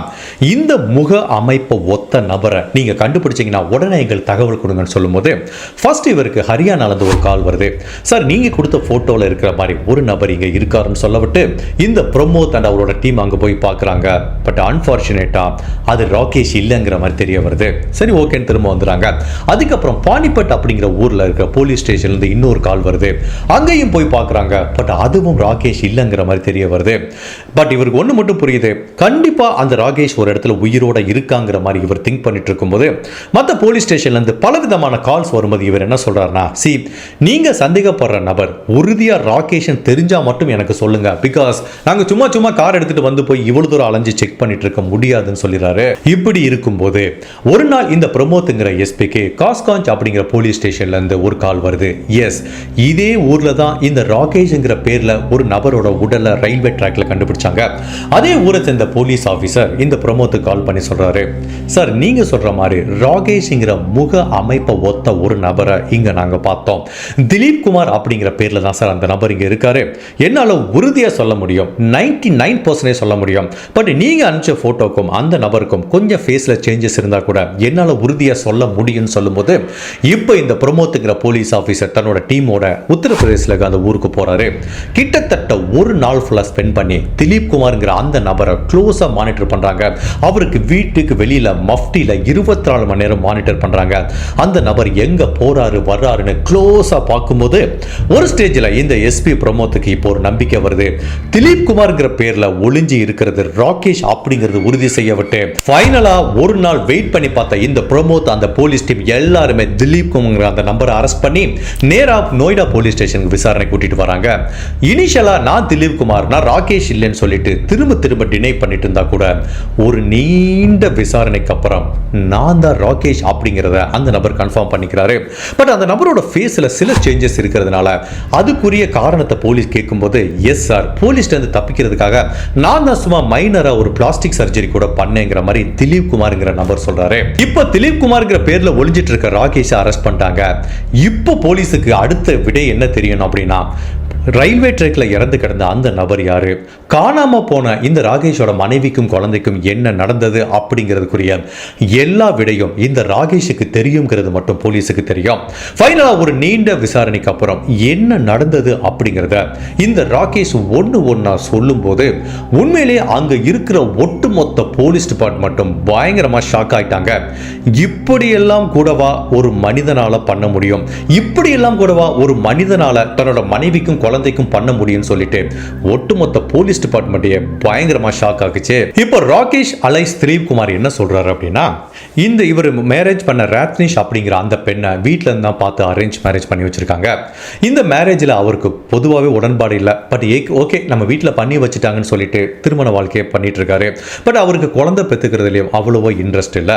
இந்த முக அமைப்பை ஒத்த நபரை நீங்கள் கண்டுபிடிச்சிங்கன்னா உடனே எங்கள் தகவல் கொடுங்கன்னு சொல்லும்போது ஃபர்ஸ்ட் இவருக்கு ஹரியானாலேருந்து ஒரு கால் வருது சார் நீங்கள் கொடுத்த ஃபோட்டோவில் இருக்கிற மாதிரி ஒரு நபர் இங்கே இருக்காருன்னு சொல்லவிட்டு இந்த பிரமோத் அண்ட் அவரோட டீம் அங்கே போய் பார்க்குறாங்க பட் அன்ஃபார்ச்சுனேட்டாக அது ராகேஷ் இல்லைங்கிற மாதிரி தெரிய வருது சரி ஓகேன்னு திரும்ப வந்துடுறாங்க அதுக்கப்புறம் பானிபட் அப்படிங்கிற ஊரில் இருக்கிற போலீஸ் ஸ்டேஷன்லேருந்து இன்னொரு கால் வருது அங்கேயும் போய் பார்க்குறாங்க பட் அதுவும் ராகேஷ் இல்லைங்கிற மாதிரி தெரிய தெரிய வருது பட் இவருக்கு ஒன்று மட்டும் புரியுது கண்டிப்பாக அந்த ராகேஷ் ஒரு இடத்துல உயிரோட இருக்காங்கிற மாதிரி இவர் திங்க் பண்ணிட்டு இருக்கும்போது மற்ற போலீஸ் ஸ்டேஷன்லேருந்து பல விதமான கால்ஸ் வரும்போது இவர் என்ன சொல்கிறார்னா சி நீங்கள் சந்தேகப்படுற நபர் உறுதியாக ராகேஷன் தெரிஞ்சால் மட்டும் எனக்கு சொல்லுங்கள் பிகாஸ் நாங்கள் சும்மா சும்மா கார் எடுத்துகிட்டு வந்து போய் இவ்வளோ தூரம் அலைஞ்சு செக் பண்ணிட்டு இருக்க முடியாதுன்னு சொல்லிடுறாரு இப்படி இருக்கும்போது ஒரு நாள் இந்த பிரமோத்துங்கிற எஸ்பிக்கு காஸ்காஞ்ச் அப்படிங்கிற போலீஸ் ஸ்டேஷன்லேருந்து ஒரு கால் வருது எஸ் இதே ஊரில் தான் இந்த ராகேஷ்ங்கிற பேரில் ஒரு நபரோட உடலை ரயில்வே ட்ராக்ல கண்டுபிடிச்சாங்க அதே ஊரை சேர்ந்த போலீஸ் ஆஃபீஸர் இந்த பிரமோத்து கால் பண்ணி சொல்றாரு சார் நீங்க சொல்ற மாதிரி ராகேஷ்ங்கிற முக அமைப்பை ஒத்த ஒரு நபரை இங்க நாங்க பார்த்தோம் திலீப் குமார் அப்படிங்கிற பேர்ல தான் சார் அந்த நபர் இங்க இருக்காரு என்னால உறுதியா சொல்ல முடியும் நைன்டி நைன் சொல்ல முடியும் பட் நீங்க அனுப்பிச்ச போட்டோக்கும் அந்த நபருக்கும் கொஞ்சம் ஃபேஸ்ல சேஞ்சஸ் இருந்தா கூட என்னால உறுதியா சொல்ல முடியும்னு சொல்லும்போது இப்போ இந்த பிரமோத்துங்கிற போலீஸ் ஆஃபீஸர் தன்னோட டீமோட உத்தரப்பிரதேசில் அந்த ஊருக்கு போறாரு கிட்டத்தட்ட ஒரு நாள் நம்பர்களை ஸ்பெண்ட் பண்ணி திலீப் குமார்ங்கிற அந்த நபரை க்ளோஸாக மானிட்டர் பண்ணுறாங்க அவருக்கு வீட்டுக்கு வெளியில் மஃப்டியில் இருபத்தி நாலு மணி நேரம் மானிட்டர் பண்ணுறாங்க அந்த நபர் எங்கே போகிறாரு வர்றாருன்னு க்ளோஸாக பார்க்கும்போது ஒரு ஸ்டேஜில் இந்த எஸ்பி பிரமோத்துக்கு இப்போ ஒரு நம்பிக்கை வருது திலீப் குமார்ங்கிற பேரில் ஒளிஞ்சி இருக்கிறது ராகேஷ் அப்படிங்கிறது உறுதி செய்யப்பட்டு ஃபைனலாக ஒரு நாள் வெயிட் பண்ணி பார்த்த இந்த பிரமோத் அந்த போலீஸ் டீம் எல்லாருமே திலீப் குமார் அந்த நம்பரை அரெஸ்ட் பண்ணி நேராக நோய்டா போலீஸ் ஸ்டேஷனுக்கு விசாரணை கூட்டிட்டு வராங்க இனிஷியலாக நான் திலீப் குமார் யாருன்னா ராகேஷ் இல்லைன்னு சொல்லிட்டு திரும்ப திரும்ப டினை பண்ணிட்டு இருந்தா கூட ஒரு நீண்ட விசாரணைக்கு அப்புறம் நான் தான் ராகேஷ் அப்படிங்கிறத அந்த நபர் கன்ஃபார்ம் பண்ணிக்கிறாரு பட் அந்த நபரோட ஃபேஸில் சில சேஞ்சஸ் இருக்கிறதுனால அதுக்குரிய காரணத்தை போலீஸ் கேட்கும்போது எஸ் சார் போலீஸ்லேருந்து தப்பிக்கிறதுக்காக நான் தான் சும்மா மைனராக ஒரு பிளாஸ்டிக் சர்ஜரி கூட பண்ணேங்கிற மாதிரி திலீப் குமார்ங்கிற நபர் சொல்கிறாரு இப்போ திலீப் குமார்ங்கிற பேர்ல ஒளிஞ்சிட்டு இருக்க ராகேஷை அரெஸ்ட் பண்ணிட்டாங்க இப்போ போலீஸுக்கு அடுத்த விடை என்ன தெரியும் அப்படின்னா ரயில்வே ட்ரெக்கில் இறந்து கிடந்த அந்த நபர் யாரு காணாமல் போன இந்த ராகேஷோட மனைவிக்கும் குழந்தைக்கும் என்ன நடந்தது அப்படிங்கிறதுக்குரிய எல்லா விடையும் இந்த ராகேஷுக்கு தெரியுங்கிறது மட்டும் போலீஸுக்கு தெரியும் ஃபைனலாக ஒரு நீண்ட விசாரணைக்கு அப்புறம் என்ன நடந்தது அப்படிங்கிறத இந்த ராகேஷ் ஒன்று ஒன்றா சொல்லும்போது உண்மையிலே அங்கே இருக்கிற ஒட்டு ஒத்த போலீஸ் டிபார்ட்மெண்ட்டும் பயங்கரமாக ஷாக் ஆகிட்டாங்க இப்படியெல்லாம் கூடவா ஒரு மனிதனால் பண்ண முடியும் இப்படியெல்லாம் கூடவா ஒரு மனிதனால் தன்னோட மனைவிக்கும் குழந்தைக்கும் பண்ண முடியும்னு சொல்லிட்டு ஒட்டுமொத்த போலீஸ் டிபார்ட்மெண்ட்டையே பயங்கரமாக ஷாக் ஆகுச்சு இப்போ ராகேஷ் அலைஸ் திலீப் குமார் என்ன சொல்கிறாரு அப்படின்னா இந்த இவர் மேரேஜ் பண்ண ராத்னிஷ் அப்படிங்கிற அந்த பெண்ணை வீட்டில் இருந்து தான் பார்த்து அரேஞ்ச் மேரேஜ் பண்ணி வச்சுருக்காங்க இந்த மேரேஜில் அவருக்கு பொதுவாகவே உடன்பாடு இல்லை பட் ஏ ஓகே நம்ம வீட்டில் பண்ணி வச்சுட்டாங்கன்னு சொல்லிட்டு திருமண வாழ்க்கையை பண்ணிட்டு இருக்காரு பட் அவர் அவருக்கு குழந்தை பெற்றுக்கிறதுலையும் அவ்வளோவா இன்ட்ரெஸ்ட் இல்லை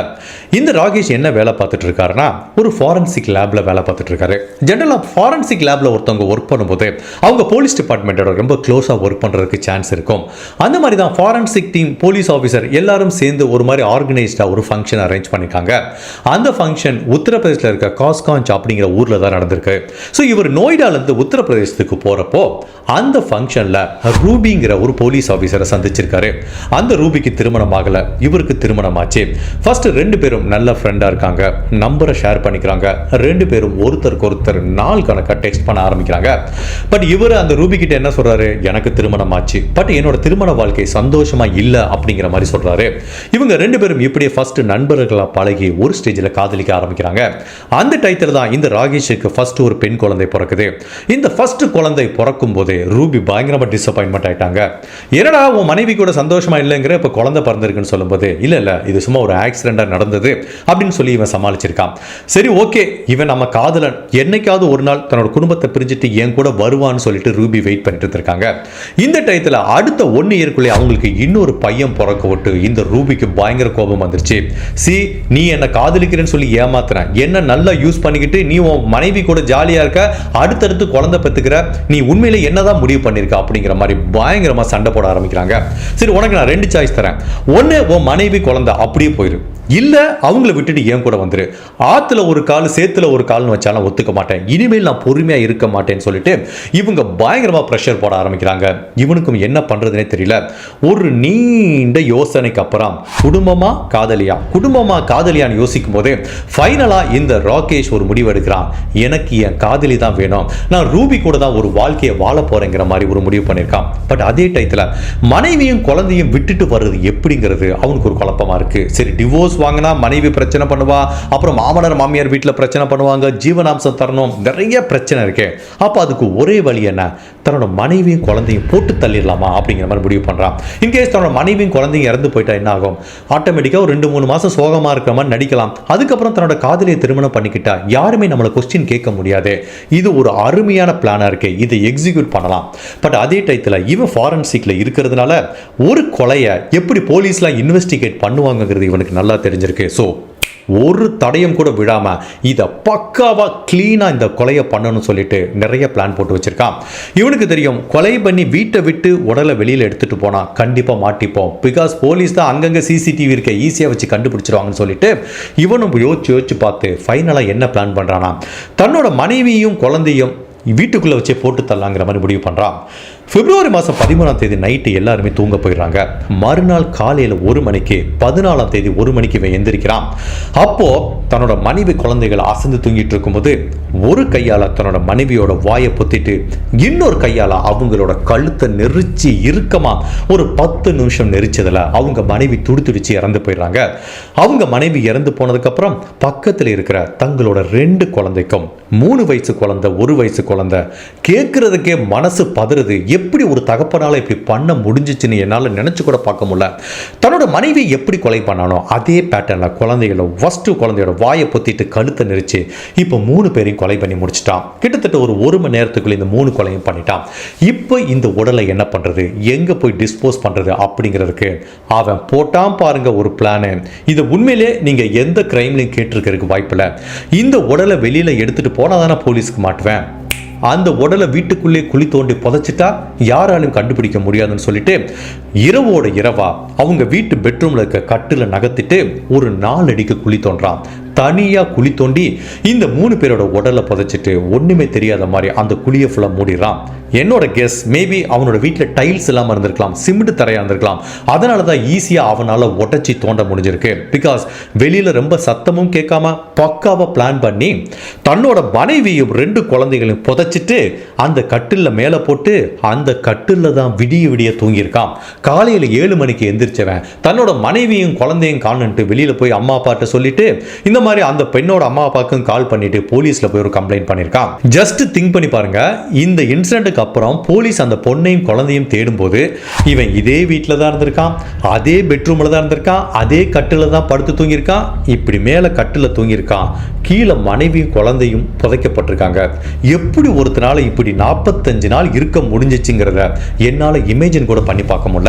இந்த ராகேஷ் என்ன வேலை பார்த்துட்டு இருக்காருன்னா ஒரு ஃபாரன்சிக் லேபில் வேலை பார்த்துட்டு இருக்காரு ஜென்ரலாக ஃபாரன்சிக் லேபில் ஒருத்தவங்க ஒர்க் பண்ணும்போது அவங்க போலீஸ் டிபார்ட்மெண்ட்டோட ரொம்ப க்ளோஸாக ஒர்க் பண்ணுறதுக்கு சான்ஸ் இருக்கும் அந்த மாதிரி தான் ஃபாரன்சிக் டீம் போலீஸ் ஆஃபீஸர் எல்லாரும் சேர்ந்து ஒரு மாதிரி ஆர்கனைஸ்டாக ஒரு ஃபங்க்ஷன் அரேஞ்ச் பண்ணியிருக்காங்க அந்த ஃபங்க்ஷன் உத்தரப்பிரதேசில் இருக்க காஸ்கான்ச் அப்படிங்கிற ஊரில் தான் நடந்திருக்கு ஸோ இவர் நோய்டாலேருந்து உத்தரப்பிரதேசத்துக்கு போகிறப்போ அந்த ஃபங்க்ஷனில் ரூபிங்கிற ஒரு போலீஸ் ஆஃபீஸரை சந்திச்சிருக்காரு அந்த ரூபிக்கு திருமணம் திருமணமாகல இவருக்கு திருமணமாச்சு ஃபர்ஸ்ட் ரெண்டு பேரும் நல்ல ஃப்ரெண்டாக இருக்காங்க நம்பரை ஷேர் பண்ணிக்கிறாங்க ரெண்டு பேரும் ஒருத்தருக்கு ஒருத்தர் நாள் கணக்காக டெக்ஸ்ட் பண்ண ஆரம்பிக்கிறாங்க பட் இவர் அந்த ரூபி கிட்ட என்ன சொல்றாரு எனக்கு திருமணமாச்சு பட் என்னோட திருமண வாழ்க்கை சந்தோஷமா இல்லை அப்படிங்கிற மாதிரி சொல்றாரு இவங்க ரெண்டு பேரும் இப்படியே ஃபர்ஸ்ட் நண்பர்களாக பழகி ஒரு ஸ்டேஜில் காதலிக்க ஆரம்பிக்கிறாங்க அந்த டயத்தில் தான் இந்த ராகேஷுக்கு ஃபர்ஸ்ட் ஒரு பெண் குழந்தை பிறக்குது இந்த ஃபர்ஸ்ட் குழந்தை பிறக்கும் போதே ரூபி பயங்கரமாக டிசப்பாயின்மெண்ட் ஆயிட்டாங்க என்னடா உன் மனைவி கூட சந்தோஷமா இல்லைங்கிற இப்போ குழந்தை பறந்துருக்குன்னு சொல்லும்போது இல்லை இல்லை இது சும்மா ஒரு ஆக்சிடெண்டாக நடந்தது அப்படின்னு சொல்லி இவன் சமாளிச்சிருக்கான் சரி ஓகே இவன் நம்ம காதலன் என்னைக்காவது ஒரு நாள் தன்னோட குடும்பத்தை பிரிஞ்சுட்டு என் கூட வருவான்னு சொல்லிட்டு ரூபி வெயிட் பண்ணிட்டு இருக்காங்க இந்த டயத்தில் அடுத்த ஒன் இயர்க்குள்ளே அவங்களுக்கு இன்னொரு பையன் பிறக்க விட்டு இந்த ரூபிக்கு பயங்கர கோபம் வந்துருச்சு சி நீ என்னை காதலிக்கிறேன்னு சொல்லி ஏமாத்துறேன் என்ன நல்லா யூஸ் பண்ணிக்கிட்டு நீ உன் மனைவி கூட ஜாலியாக இருக்க அடுத்தடுத்து குழந்தை பெற்றுக்கிற நீ உண்மையில என்னதான் முடிவு பண்ணியிருக்க அப்படிங்கிற மாதிரி பயங்கரமாக சண்டை போட ஆரம்பிக்கிறாங்க சரி உனக்கு நான் ரெண்டு சாய்ஸ் தரேன் ஒன்று உன் மனைவி குழந்தை அப்படியே போயிரு இல்லை அவங்கள விட்டுட்டு ஏன் கூட வந்துரு ஆற்றுல ஒரு கால் சேத்துல ஒரு கால்னு வச்சாலும் ஒத்துக்க மாட்டேன் இனிமேல் நான் பொறுமையாக இருக்க மாட்டேன்னு சொல்லிட்டு இவங்க பயங்கரமாக ப்ரெஷர் போட ஆரம்பிக்கிறாங்க இவனுக்கும் என்ன பண்ணுறதுனே தெரியல ஒரு நீண்ட யோசனைக்கு அப்புறம் குடும்பமாக காதலியா குடும்பமாக காதலியான்னு யோசிக்கும் போது ஃபைனலாக இந்த ராகேஷ் ஒரு முடிவு எடுக்கிறான் எனக்கு என் காதலி தான் வேணும் நான் ரூபி கூட தான் ஒரு வாழ்க்கையை வாழ போகிறேங்கிற மாதிரி ஒரு முடிவு பண்ணியிருக்கான் பட் அதே டயத்தில் மனைவியும் குழந்தையும் விட்டுட்டு வர்றது எப்படி எப்படிங்கிறது அவனுக்கு ஒரு குழப்பமாக இருக்குது சரி டிவோர்ஸ் வாங்கினா மனைவி பிரச்சனை பண்ணுவா அப்புறம் மாமனார் மாமியார் வீட்டில் பிரச்சனை பண்ணுவாங்க ஜீவனாம்சம் தரணும் நிறைய பிரச்சனை இருக்கே அப்போ அதுக்கு ஒரே வழி என்ன தன்னோட மனைவியும் குழந்தையும் போட்டு தள்ளிடலாமா அப்படிங்கிற மாதிரி முடிவு பண்ணுறான் இன்கேஸ் தன்னோட மனைவியும் குழந்தையும் இறந்து போயிட்டா என்ன ஆகும் ஆட்டோமேட்டிக்காக ஒரு ரெண்டு மூணு மாதம் சோகமாக இருக்கிற மாதிரி நடிக்கலாம் அதுக்கப்புறம் தன்னோட காதலியை திருமணம் பண்ணிக்கிட்டா யாருமே நம்மளை கொஸ்டின் கேட்க முடியாது இது ஒரு அருமையான பிளானாக இருக்குது இதை எக்ஸிக்யூட் பண்ணலாம் பட் அதே டயத்தில் இவன் ஃபாரன்சிக்கில் இருக்கிறதுனால ஒரு கொலையை எப்படி போலீஸ்லாம் இன்வெஸ்டிகேட் பண்ணுவாங்கிறது இவனுக்கு நல்லா தெரிஞ்சிருக்கு ஸோ ஒரு தடையும் கூட விடாமல் இதை பக்காவாக க்ளீனாக இந்த கொலையை பண்ணணும்னு சொல்லிட்டு நிறைய பிளான் போட்டு வச்சுருக்கான் இவனுக்கு தெரியும் கொலை பண்ணி வீட்டை விட்டு உடலை வெளியில் எடுத்துகிட்டு போனால் கண்டிப்பாக மாட்டிப்போம் பிகாஸ் போலீஸ் தான் அங்கங்கே சிசிடிவி இருக்க ஈஸியாக வச்சு கண்டுபிடிச்சிருவாங்கன்னு சொல்லிட்டு இவனும் யோசிச்சு யோசிச்சு பார்த்து ஃபைனலாக என்ன பிளான் பண்ணுறானா தன்னோட மனைவியும் குழந்தையும் வீட்டுக்குள்ளே வச்சே போட்டு தரலாங்கிற மாதிரி முடிவு பண்ணுறான் பிப்ரவரி மாதம் பதிமூணாம் தேதி நைட்டு எல்லாருமே தூங்க போயிடுறாங்க மறுநாள் காலையில் ஒரு மணிக்கு பதினாலாம் தேதி ஒரு மணிக்கு இவன் எந்திரிக்கிறான் அப்போ தன்னோட மனைவி குழந்தைகள் அசந்து தூங்கிட்டு இருக்கும்போது ஒரு கையால் தன்னோட மனைவியோட வாயை பொத்திட்டு இன்னொரு கையால் அவங்களோட கழுத்தை நெரிச்சு இறுக்கமாக ஒரு பத்து நிமிஷம் நெரிச்சதில் அவங்க மனைவி துடி துடிச்சு இறந்து போயிடுறாங்க அவங்க மனைவி இறந்து போனதுக்கப்புறம் பக்கத்தில் இருக்கிற தங்களோட ரெண்டு குழந்தைக்கும் மூணு வயசு குழந்தை ஒரு வயசு குழந்தை கேட்குறதுக்கே மனசு பதறுது எப்படி ஒரு தகப்பனால் இப்படி பண்ண முடிஞ்சிச்சுன்னு என்னால் நினச்சி கூட பார்க்க முடியல தன்னோட மனைவி எப்படி கொலை பண்ணானோ அதே பேட்டர்னில் குழந்தைகளை ஃபஸ்ட்டு குழந்தையோட வாயை பொத்திட்டு கழுத்தை நெரிச்சு இப்போ மூணு பேரையும் கொலை பண்ணி முடிச்சிட்டான் கிட்டத்தட்ட ஒரு ஒரு மணி நேரத்துக்குள்ளே இந்த மூணு கொலையும் பண்ணிட்டான் இப்போ இந்த உடலை என்ன பண்ணுறது எங்கே போய் டிஸ்போஸ் பண்ணுறது அப்படிங்கிறதுக்கு அவன் போட்டான் பாருங்க ஒரு பிளானு இது உண்மையிலே நீங்கள் எந்த கிரைம்லையும் கேட்டிருக்கிறதுக்கு வாய்ப்பில்லை இந்த உடலை வெளியில் எடுத்துகிட்டு போனால் தானே போலீஸ்க்கு மாட்டுவேன் அந்த உடலை வீட்டுக்குள்ளே குழி தோண்டி புதைச்சிட்டா யாராலும் கண்டுபிடிக்க முடியாதுன்னு சொல்லிட்டு இரவோட இரவா அவங்க வீட்டு பெட்ரூம்ல இருக்க கட்டில் நகர்த்திட்டு ஒரு நாலு அடிக்கு குழி தோன்றான் தனியாக குழி தோண்டி இந்த மூணு பேரோட உடலை புதைச்சிட்டு ஒன்றுமே தெரியாத மாதிரி அந்த குழியை ஃபுல்லாக மூடிடுறான் என்னோட கெஸ் மேபி அவனோட வீட்டில் டைல்ஸ் இல்லாமல் இருந்திருக்கலாம் சிமெண்ட் தரையாக இருந்திருக்கலாம் அதனால தான் ஈஸியாக அவனால் உடச்சி தோண்ட முடிஞ்சிருக்கு பிகாஸ் வெளியில் ரொம்ப சத்தமும் கேட்காம பக்காவாக பிளான் பண்ணி தன்னோட மனைவியும் ரெண்டு குழந்தைகளையும் புதைச்சிட்டு அந்த கட்டிலில் மேலே போட்டு அந்த கட்டிலில் தான் விடிய விடிய தூங்கியிருக்கான் காலையில் ஏழு மணிக்கு எந்திரிச்சவன் தன்னோட மனைவியும் குழந்தையும் காணுன்ட்டு வெளியில் போய் அம்மா அப்பாட்ட சொல்லிட்டு இந்த மாதிரி அந்த பெண்ணோட அம்மா அப்பாவுக்கும் கால் பண்ணிட்டு போலீஸ்ல போய் ஒரு கம்ப்ளைண்ட் பண்ணியிருக்கான் ஜஸ்ட் திங்க் பண்ணி பாருங்க இந்த இன்சிடென்ட்டுக்கு அப்புறம் போலீஸ் அந்த பொண்ணையும் குழந்தையும் தேடும் போது இவன் இதே வீட்டில் தான் இருந்திருக்கான் அதே பெட்ரூம்ல தான் இருந்திருக்கான் அதே கட்டில் தான் படுத்து தூங்கியிருக்கான் இப்படி மேலே கட்டில் தூங்கியிருக்கான் கீழே மனைவியும் குழந்தையும் புதைக்கப்பட்டிருக்காங்க எப்படி ஒருத்தனால இப்படி நாற்பத்தஞ்சு நாள் இருக்க முடிஞ்சிச்சுங்கிறத என்னால் இமேஜின் கூட பண்ணி பார்க்க முடியல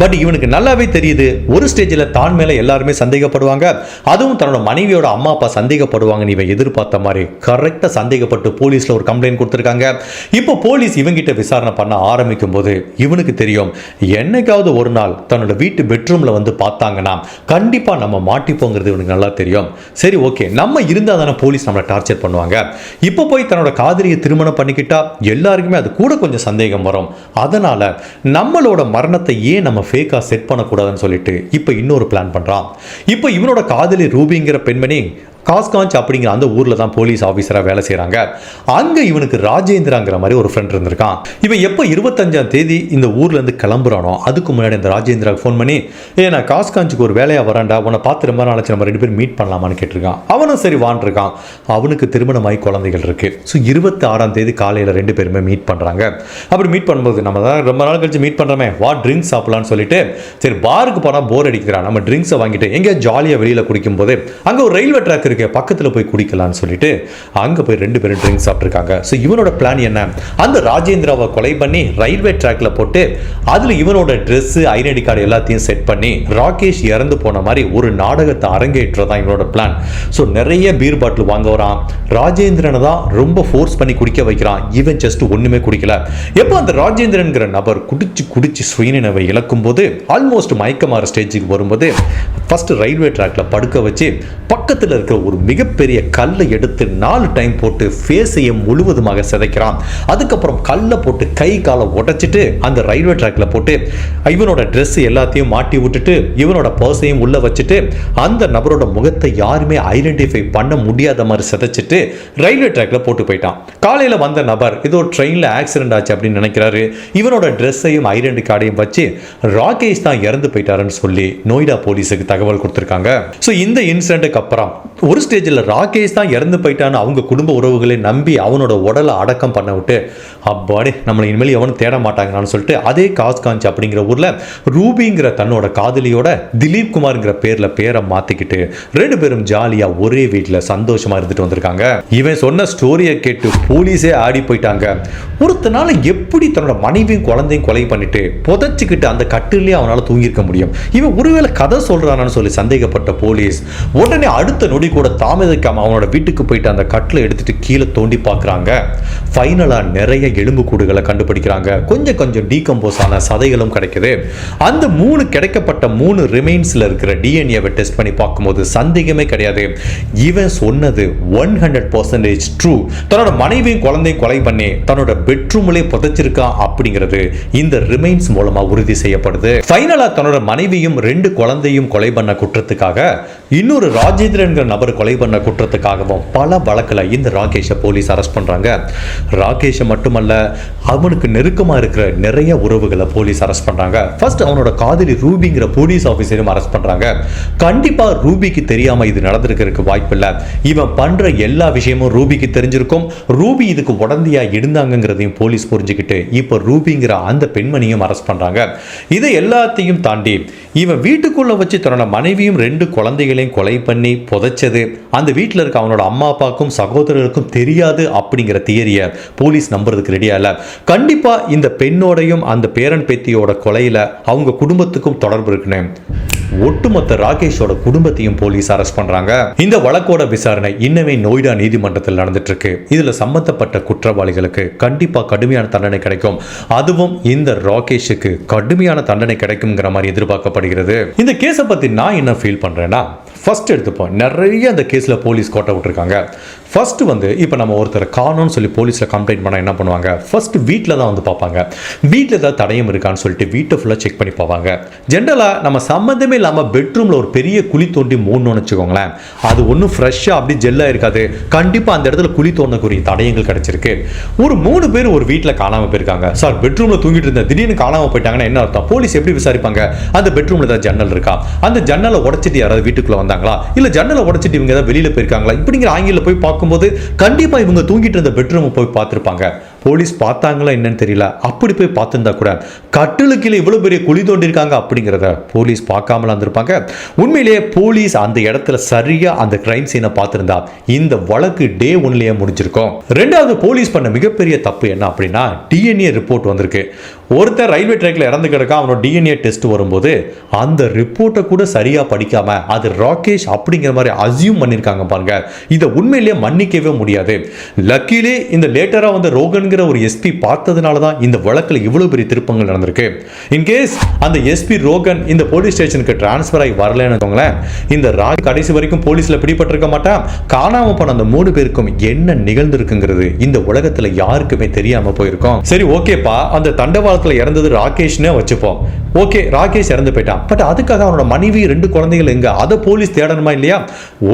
பட் இவனுக்கு நல்லாவே தெரியுது ஒரு ஸ்டேஜில் தான் மேலே எல்லாருமே சந்தேகப்படுவாங்க அதுவும் தன்னோட மனைவியோட இவரோட அம்மா அப்பா சந்தேகப்படுவாங்கன்னு இவன் எதிர்பார்த்த மாதிரி கரெக்டாக சந்தேகப்பட்டு போலீஸில் ஒரு கம்ப்ளைண்ட் கொடுத்துருக்காங்க இப்போ போலீஸ் இவங்கிட்ட விசாரணை பண்ண ஆரம்பிக்கும் போது இவனுக்கு தெரியும் என்னைக்காவது ஒரு நாள் தன்னோட வீட்டு பெட்ரூமில் வந்து பார்த்தாங்கன்னா கண்டிப்பாக நம்ம மாட்டிப்போங்கிறது இவனுக்கு நல்லா தெரியும் சரி ஓகே நம்ம இருந்தால் தானே போலீஸ் நம்மளை டார்ச்சர் பண்ணுவாங்க இப்போ போய் தன்னோட காதலியை திருமணம் பண்ணிக்கிட்டா எல்லாருக்குமே அது கூட கொஞ்சம் சந்தேகம் வரும் அதனால் நம்மளோட மரணத்தை ஏன் நம்ம ஃபேக்காக செட் பண்ணக்கூடாதுன்னு சொல்லிட்டு இப்போ இன்னொரு பிளான் பண்ணுறான் இப்போ இவனோட காதலி ரூபிங்கிற பெண்மணி learning காஸ்காஞ்ச் அப்படிங்கிற அந்த ஊரில் தான் போலீஸ் ஆஃபீஸராக வேலை செய்கிறாங்க அங்கே இவனுக்கு ராஜேந்திராங்கிற மாதிரி ஒரு ஃப்ரெண்ட் இருந்திருக்கான் இவன் எப்போ இருபத்தஞ்சாம் தேதி இந்த ஊர்லேருந்து கிளம்புறானோ அதுக்கு முன்னாடி இந்த ராஜேந்திராவுக்கு ஃபோன் பண்ணி ஏ நான் காஸ்காஞ்சுக்கு ஒரு வேலையாக வரேன்டா உன்னை பார்த்து ரொம்ப நாளாச்சு நம்ம ரெண்டு பேரும் மீட் பண்ணலாமான்னு கேட்டிருக்கான் அவனும் சரி இருக்கான் அவனுக்கு திருமணமாகி குழந்தைகள் இருக்குது ஸோ இருபத்தி ஆறாம் தேதி காலையில் ரெண்டு பேருமே மீட் பண்ணுறாங்க அப்படி மீட் பண்ணும்போது நம்ம தான் ரொம்ப நாள் கழிச்சு மீட் பண்ணுறோமே வா ட்ரிங்க்ஸ் சாப்பிட்லான்னு சொல்லிட்டு சரி பாருக்கு போனால் போர் அடிக்கிறான் நம்ம ட்ரிங்க்ஸை வாங்கிட்டு எங்கேயா ஜாலியாக வெளியில் குடிக்கும் போது அங்கே ஒரு ரயில்வே ட்ராக் இருக்க பக்கத்தில் போய் குடிக்கலாம்னு சொல்லிட்டு அங்கே போய் ரெண்டு பேரும் ட்ரிங்க்ஸ் சாப்பிட்ருக்காங்க ஸோ இவனோட பிளான் என்ன அந்த ராஜேந்திராவை கொலை பண்ணி ரயில்வே ட்ராக்ல போட்டு அதில் இவனோட ட்ரெஸ் ஐடென்டி கார்டு எல்லாத்தையும் செட் பண்ணி ராகேஷ் இறந்து போன மாதிரி ஒரு நாடகத்தை அரங்கேற்றதான் இவனோட பிளான் ஸோ நிறைய பீர் பாட்டில் வாங்க வரான் ராஜேந்திரனை தான் ரொம்ப ஃபோர்ஸ் பண்ணி குடிக்க வைக்கிறான் இவன் ஜஸ்ட் ஒன்றுமே குடிக்கல எப்போ அந்த ராஜேந்திரன்கிற நபர் குடிச்சு குடிச்சு சுயநினைவை இழக்கும் போது ஆல்மோஸ்ட் மயக்கமாற ஸ்டேஜுக்கு வரும்போது ஃபஸ்ட்டு ரயில்வே ட்ராக்ல படுக்க வச்சு பக்கத்தில் இருக்கிற ஒரு மிகப்பெரிய கல்லை எடுத்து நாலு டைம் போட்டு ஃபேஸையும் முழுவதுமாக சிதைக்கிறான் அதுக்கப்புறம் கல்லை போட்டு கை காலை உடைச்சிட்டு அந்த ரயில்வே ட்ராக்கில் போட்டு இவனோட ட்ரெஸ் எல்லாத்தையும் மாட்டி விட்டுட்டு இவனோட பர்ஸையும் உள்ளே வச்சுட்டு அந்த நபரோட முகத்தை யாருமே ஐடென்டிஃபை பண்ண முடியாத மாதிரி சிதைச்சிட்டு ரயில்வே ட்ராக்கில் போட்டு போயிட்டான் காலையில் வந்த நபர் ஏதோ ட்ரெயினில் ஆக்சிடென்ட் ஆச்சு அப்படின்னு நினைக்கிறாரு இவனோட ட்ரெஸ்ஸையும் ஐடென்டி கார்டையும் வச்சு ராகேஷ் தான் இறந்து போயிட்டாருன்னு சொல்லி நோய்டா போலீஸுக்கு தகவல் கொடுத்துருக்காங்க ஸோ இந்த இன்சிடென்ட்டுக்கு அப்புறம் ஒரு ஸ்டேஜில் ராகேஷ் தான் இறந்து போயிட்டான்னு அவங்க குடும்ப உறவுகளை நம்பி அவனோட உடலை அடக்கம் பண்ண விட்டு அப்பாடி நம்மளை இனிமேல் எவனும் தேட மாட்டாங்கன்னு சொல்லிட்டு அதே காஸ் அப்படிங்கிற ஊரில் ரூபிங்கிற தன்னோட காதலியோட திலீப் குமார்ங்கிற பேரில் பேரை மாற்றிக்கிட்டு ரெண்டு பேரும் ஜாலியாக ஒரே வீட்டில் சந்தோஷமாக இருந்துட்டு வந்திருக்காங்க இவன் சொன்ன ஸ்டோரியை கேட்டு போலீஸே ஆடி போயிட்டாங்க ஒருத்தனால எப்படி தன்னோட மனைவியும் குழந்தையும் கொலை பண்ணிட்டு புதைச்சிக்கிட்டு அந்த கட்டிலேயே அவனால் தூங்கியிருக்க முடியும் இவன் ஒருவேளை கதை சொல்கிறானான்னு சொல்லி சந்தேகப்பட்ட போலீஸ் உடனே அடுத்த நொடி கூட தாமதிக்காமல் அவனோட வீட்டுக்கு போயிட்டு அந்த கட்டில் எடுத்துட்டு கீழே தோண்டி பார்க்குறாங்க ஃபைனலாக நிறைய எலும்பு கூடுகளை கண்டுபிடிக்கிறாங்க கொஞ்சம் கொஞ்சம் டீகம்போஸ் ஆன சதைகளும் கிடைக்குது அந்த மூணு கிடைக்கப்பட்ட மூணு ரிமைன்ஸில் இருக்கிற டிஎன்ஏவை டெஸ்ட் பண்ணி பார்க்கும்போது சந்தேகமே கிடையாது இவன் சொன்னது ஒன் ஹண்ட்ரட் பர்சன்டேஜ் ட்ரூ தன்னோட மனைவியும் குழந்தையும் கொலை பண்ணி தன்னோட பெட்ரூம்லே புதைச்சிருக்கான் அப்படிங்கிறது இந்த ரிமைன்ஸ் மூலமாக உறுதி செய்யப்படுது ஃபைனலாக தன்னோட மனைவியும் ரெண்டு குழந்தையும் கொலை பண்ண குற்றத்துக்காக இன்னொரு ராஜேந்திரங்கிற நபர் கொலை பண்ண குற்றத்துக்காகவும் பல வழக்கில் இந்த ராகேஷை போலீஸ் அரெஸ்ட் பண்ணுறாங்க ராகேஷை மட்டுமல்ல இருக்கான்ல அவனுக்கு நெருக்கமாக இருக்கிற நிறைய உறவுகளை போலீஸ் அரெஸ்ட் பண்ணுறாங்க ஃபர்ஸ்ட் அவனோட காதலி ரூபிங்கிற போலீஸ் ஆஃபீஸரையும் அரெஸ்ட் பண்ணுறாங்க கண்டிப்பாக ரூபிக்கு தெரியாமல் இது நடந்திருக்கிறதுக்கு வாய்ப்பு இல்லை இவன் பண்ணுற எல்லா விஷயமும் ரூபிக்கு தெரிஞ்சிருக்கும் ரூபி இதுக்கு உடந்தையாக இருந்தாங்கிறதையும் போலீஸ் புரிஞ்சுக்கிட்டு இப்போ ரூபிங்கிற அந்த பெண்மணியும் அரெஸ்ட் பண்ணுறாங்க இதை எல்லாத்தையும் தாண்டி இவன் வீட்டுக்குள்ளே வச்சு தன்னோட மனைவியும் ரெண்டு குழந்தைகளையும் கொலை பண்ணி புதைச்சது அந்த வீட்டில் இருக்க அவனோட அம்மா அப்பாக்கும் சகோதரருக்கும் தெரியாது அப்படிங்கிற தியரியை போலீஸ் நம்புறதுக்கு ரெடியா கண்டிப்பாக இந்த பெண்ணோடையும் அந்த பேரன் பேத்தியோட கொலையில் அவங்க குடும்பத்துக்கும் தொடர்பு இருக்குன்னு ஒட்டுமொத்த ராகேஷோட குடும்பத்தையும் போலீஸ் அரெஸ்ட் பண்றாங்க இந்த வழக்கோட விசாரணை இன்னமே நோய்டா நீதிமன்றத்தில் நடந்துட்டு இருக்கு இதுல சம்பந்தப்பட்ட குற்றவாளிகளுக்கு கண்டிப்பா கடுமையான தண்டனை கிடைக்கும் அதுவும் இந்த ராகேஷுக்கு கடுமையான தண்டனை கிடைக்குங்கிற மாதிரி எதிர்பார்க்கப்படுகிறது இந்த கேஸை பத்தி நான் என்ன ஃபீல் பண்றேன்னா ஃபஸ்ட் எடுத்துப்போம் நிறைய அந்த கேஸில் போலீஸ் கோட்டை விட்டுருக்காங்க ஃபஸ்ட் வந்து இப்போ நம்ம ஒருத்தர் காணும்னு சொல்லி போலீஸில் கம்ப்ளைண்ட் பண்ணால் என்ன பண்ணுவாங்க ஃபஸ்ட்டு வீட்டில் தான் வந்து பார்ப்பாங்க வீட்டில் ஏதாவது தடயம் இருக்கான்னு சொல்லிட்டு வீட்டை ஃபுல்லாக செக் பண்ணி பார்ப்பாங்க ஜென்ரலாக நம்ம சம்மந்தமே இல்லாமல் பெட்ரூமில் ஒரு பெரிய குழி தோண்டி மூணுன்னு வச்சுக்கோங்களேன் அது ஒன்றும் ஃப்ரெஷ்ஷாக அப்படி ஜெல்லாக இருக்காது கண்டிப்பாக அந்த இடத்துல குழி தோண்டக்கூடிய தடயங்கள் கிடச்சிருக்கு ஒரு மூணு பேர் ஒரு வீட்டில் காணாமல் போயிருக்காங்க சார் பெட்ரூமில் தூங்கிட்டு இருந்தேன் திடீர்னு காணாமல் போயிட்டாங்கன்னா என்ன அர்த்தம் போலீஸ் எப்படி விசாரிப்பாங்க அந்த பெட்ரூமில் ஏதாவது ஜன்னல் இருக்கா அந்த ஜன்னலை உடச்சிட்டு யாராவது வீட்டுக்குள்ளே வந்தாங்க போயிருக்காங்களா இல்லை ஜன்னலை உடைச்சிட்டு இவங்க ஏதாவது வெளியில் போயிருக்காங்களா இப்படிங்கிற ஆங்கிலில் போய் பார்க்கும்போது கண்டிப்பாக இவங்க தூங்கிட்டு இருந்த பெட்ரூமை போய் பார்த்துருப்பாங்க போலீஸ் பார்த்தாங்களா என்னன்னு தெரியல அப்படி போய் பார்த்துருந்தா கூட கட்டிலு இவ்வளோ பெரிய குழி தோண்டிருக்காங்க அப்படிங்கிறத போலீஸ் பார்க்காமலாம் இருந்திருப்பாங்க உண்மையிலேயே போலீஸ் அந்த இடத்துல சரியாக அந்த கிரைம் சீனை பார்த்துருந்தா இந்த வழக்கு டே ஒன்லேயே முடிஞ்சிருக்கும் ரெண்டாவது போலீஸ் பண்ண மிகப்பெரிய தப்பு என்ன அப்படின்னா டிஎன்ஏ ரிப்போர்ட் வந்திருக்கு ஒருத்தர் ரயில்வே ட்ராக்ல இறந்து கிடக்கா அவனோட டிஎன்ஏ டெஸ்ட் வரும்போது அந்த ரிப்போர்ட்டை கூட சரியாக படிக்காம அது ராகேஷ் அப்படிங்கிற மாதிரி அசியூம் பண்ணியிருக்காங்க பாருங்க இதை உண்மையிலேயே மன்னிக்கவே முடியாது லக்கிலே இந்த லேட்டராக வந்து ரோகன் அப்படிங்கிற ஒரு எஸ்பி பார்த்ததுனால தான் இந்த வழக்கில் இவ்வளோ பெரிய திருப்பங்கள் நடந்திருக்கு இன்கேஸ் அந்த எஸ்பி ரோகன் இந்த போலீஸ் ஸ்டேஷனுக்கு டிரான்ஸ்ஃபர் ஆகி வரலன்னு இந்த ராஜ் கடைசி வரைக்கும் போலீஸில் பிடிபட்டிருக்க மாட்டான் காணாமல் போன அந்த மூணு பேருக்கும் என்ன நிகழ்ந்திருக்குங்கிறது இந்த உலகத்தில் யாருக்குமே தெரியாமல் போயிருக்கோம் சரி ஓகேப்பா அந்த தண்டவாளத்தில் இறந்தது ராகேஷ்னே வச்சுப்போம் ஓகே ராகேஷ் இறந்து போயிட்டான் பட் அதுக்காக அவனோட மனைவி ரெண்டு குழந்தைகள் எங்க அதை போலீஸ் தேடணுமா இல்லையா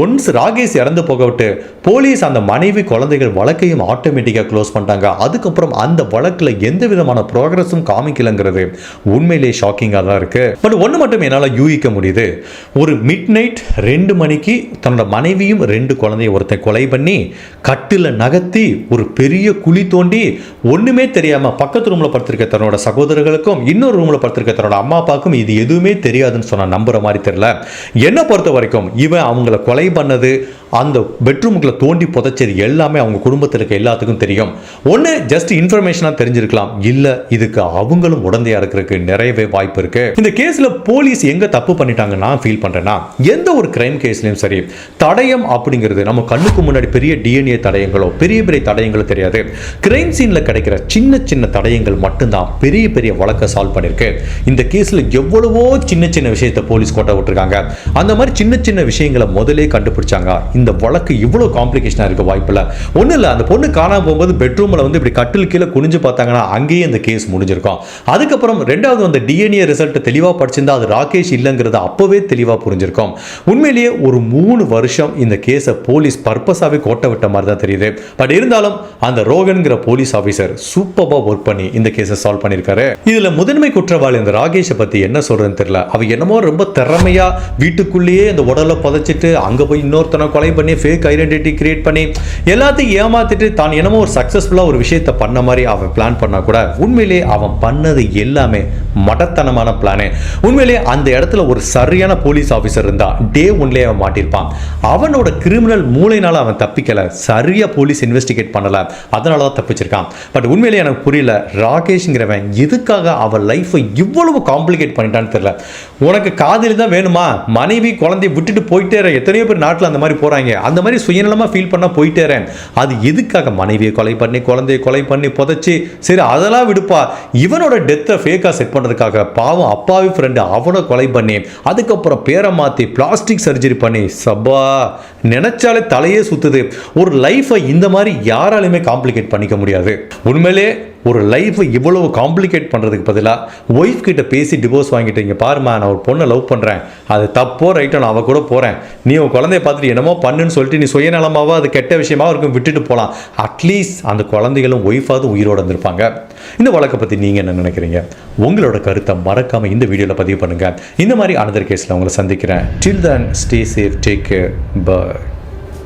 ஒன்ஸ் ராகேஷ் இறந்து போக விட்டு போலீஸ் அந்த மனைவி குழந்தைகள் வழக்கையும் ஆட்டோமேட்டிக்காக க்ளோஸ் பண்ணிட்டாங்க அதுக்கப்புறம் அந்த வழக்கில் எந்த விதமான ப்ரோக்ரஸும் காமிக்கலங்கிறது உண்மையிலேயே ஷாக்கிங்காக தான் இருக்கு பட் ஒன்று மட்டும் என்னால் யூகிக்க முடியுது ஒரு மிட் நைட் ரெண்டு மணிக்கு தன்னோட மனைவியும் ரெண்டு குழந்தையும் ஒருத்தன் கொலை பண்ணி கட்டில் நகர்த்தி ஒரு பெரிய குழி தோண்டி ஒன்றுமே தெரியாமல் பக்கத்து ரூமில் படுத்திருக்க தன்னோட சகோதரர்களுக்கும் இன்னொரு ரூமில் படுத்திருக்க தன்னோட அவனோட அம்மா அப்பாவுக்கும் இது எதுவுமே தெரியாதுன்னு சொன்னால் நம்புகிற மாதிரி தெரியல என்னை பொறுத்த வரைக்கும் இவன் அவங்கள கொலை பண்ணது அந்த பெட்ரூமுக்குள்ள தோண்டி புதைச்சது எல்லாமே அவங்க குடும்பத்தில் இருக்க எல்லாத்துக்கும் தெரியும் ஒன்று ஜஸ்ட் இன்ஃபர்மேஷனாக தெரிஞ்சிருக்கலாம் இல்லை இதுக்கு அவங்களும் உடந்தையாக இருக்கிறதுக்கு நிறையவே வாய்ப்பு இருக்கு இந்த கேஸில் போலீஸ் எங்கே தப்பு பண்ணிட்டாங்க நான் ஃபீல் பண்ணுறேன்னா எந்த ஒரு கிரைம் கேஸ்லையும் சரி தடயம் அப்படிங்கிறது நம்ம கண்ணுக்கு முன்னாடி பெரிய டிஎன்ஏ தடயங்களோ பெரிய பெரிய தடயங்களோ தெரியாது கிரைம் சீனில் கிடைக்கிற சின்ன சின்ன தடயங்கள் மட்டும்தான் பெரிய பெரிய வழக்கை சால்வ் பண்ணியிருக்கு இந்த கேஸில் எவ்வளவோ சின்ன சின்ன விஷயத்தை போலீஸ் கோட்டை விட்டுருக்காங்க அந்த மாதிரி சின்ன சின்ன விஷயங்களை முதலே கண்டுபிடிச்சாங்க இந்த வழக்கு இவ்வளோ காம்ப்ளிகேஷனாக இருக்க வாய்ப்புல ஒன்றும் இல்லை அந்த பொண்ணு காணாமல் போகும்போது பெட்ரூமில் வந்து இப்படி கட்டில் கீழே குனிஞ்சு பார்த்தாங்கன்னா அங்கேயே இந்த கேஸ் முடிஞ்சிருக்கும் அதுக்கப்புறம் ரெண்டாவது அந்த டிஎன்ஏ ரிசல்ட் தெளிவாக படிச்சிருந்தா அது ராகேஷ் இல்லைங்கிறத அப்போவே தெளிவாக புரிஞ்சிருக்கும் உண்மையிலேயே ஒரு மூணு வருஷம் இந்த கேஸை போலீஸ் பர்பஸாகவே கோட்டை விட்ட மாதிரி தான் தெரியுது பட் இருந்தாலும் அந்த ரோகன்கிற போலீஸ் ஆஃபீஸர் சூப்பராக ஒர்க் பண்ணி இந்த கேஸை சால்வ் பண்ணியிருக்காரு இதில் முதன்மை குற்றவாளி இந்த ராகேஷை பற்றி என்ன சொல்கிறதுன்னு தெரியல அவ என்னமோ ரொம்ப திறமையாக வீட்டுக்குள்ளேயே அந்த உடலை புதைச்சிட்டு அங்கே போய் இன்னொருத்தனை கொலை பண்ணி ஃபேக் ஐடென்டிட்டி கிரியேட் பண்ணி எல்லாத்தையும் ஏமாத்திட்டு தான் என்னமோ ஒரு சக்ஸஸ்ஃபுல்லாக ஒரு விஷயத்தை பண்ண மாதிரி அவன் பிளான் பண்ணால் கூட உண்மையிலே அவன் பண்ணது எல்லாமே மடத்தனமான பிளானே உண்மையிலே அந்த இடத்துல ஒரு சரியான போலீஸ் ஆஃபீஸர் இருந்தால் டே ஒன்லேயே அவன் மாட்டியிருப்பான் அவனோட கிரிமினல் மூளைனால அவன் தப்பிக்கலை சரியாக போலீஸ் இன்வெஸ்டிகேட் பண்ணலை அதனால தான் தப்பிச்சிருக்கான் பட் உண்மையிலே எனக்கு புரியல ராகேஷ்ங்கிறவன் எதுக்காக அவன் லைஃப்பை இவ்வளவு காம்ப்ளிகேட் பண்ணிட்டான்னு தெரியல உனக்கு காதலி தான் வேணுமா மனைவி குழந்தைய விட்டுட்டு போயிட்டே எத்தனையோ பேர் நாட்டில் அந்த மாதிரி போகிறாங்க பண்ணுறாங்க அந்த மாதிரி சுயநலமாக ஃபீல் பண்ணால் போயிட்டேறேன் அது எதுக்காக மனைவியை கொலை பண்ணி குழந்தைய கொலை பண்ணி புதைச்சி சரி அதெல்லாம் விடுப்பா இவனோட டெத்தை ஃபேக்காக செட் பண்ணுறதுக்காக பாவம் அப்பாவி ஃப்ரெண்டு அவனை கொலை பண்ணி அதுக்கப்புறம் பேரை மாற்றி பிளாஸ்டிக் சர்ஜரி பண்ணி சப்பா நினச்சாலே தலையே சுற்றுது ஒரு லைஃப்பை இந்த மாதிரி யாராலையுமே காம்ப்ளிகேட் பண்ணிக்க முடியாது உண்மையிலே ஒரு லைஃப்பை இவ்வளோ காம்ப்ளிகேட் பண்ணுறதுக்கு பதிலாக ஒய்ஃப் கிட்ட பேசி டிவோர்ஸ் வாங்கிட்டு இங்கே பாருமா நான் ஒரு பொண்ணை லவ் பண்ணுறேன் அது தப்போ ரைட்டோ நான் அவள் கூட போகிறேன் நீ உன் குழந்தைய பார்த்துட்டு என்னமோ பண்ணுன்னு சொல்லிட்டு நீ சுயநலமாவோ அது கெட்ட விஷயமாக இருக்கும் விட்டுட்டு போகலாம் அட்லீஸ்ட் அந்த குழந்தைகளும் ஒய்ஃபாவது உயிரோடு இருந்திருப்பாங்க இந்த வழக்கை பற்றி நீங்கள் என்ன நினைக்கிறீங்க உங்களோட கருத்தை மறக்காமல் இந்த வீடியோவில் பதிவு பண்ணுங்கள் இந்த மாதிரி அனதர் கேஸில் உங்களை சந்திக்கிறேன் till then stay safe take care bye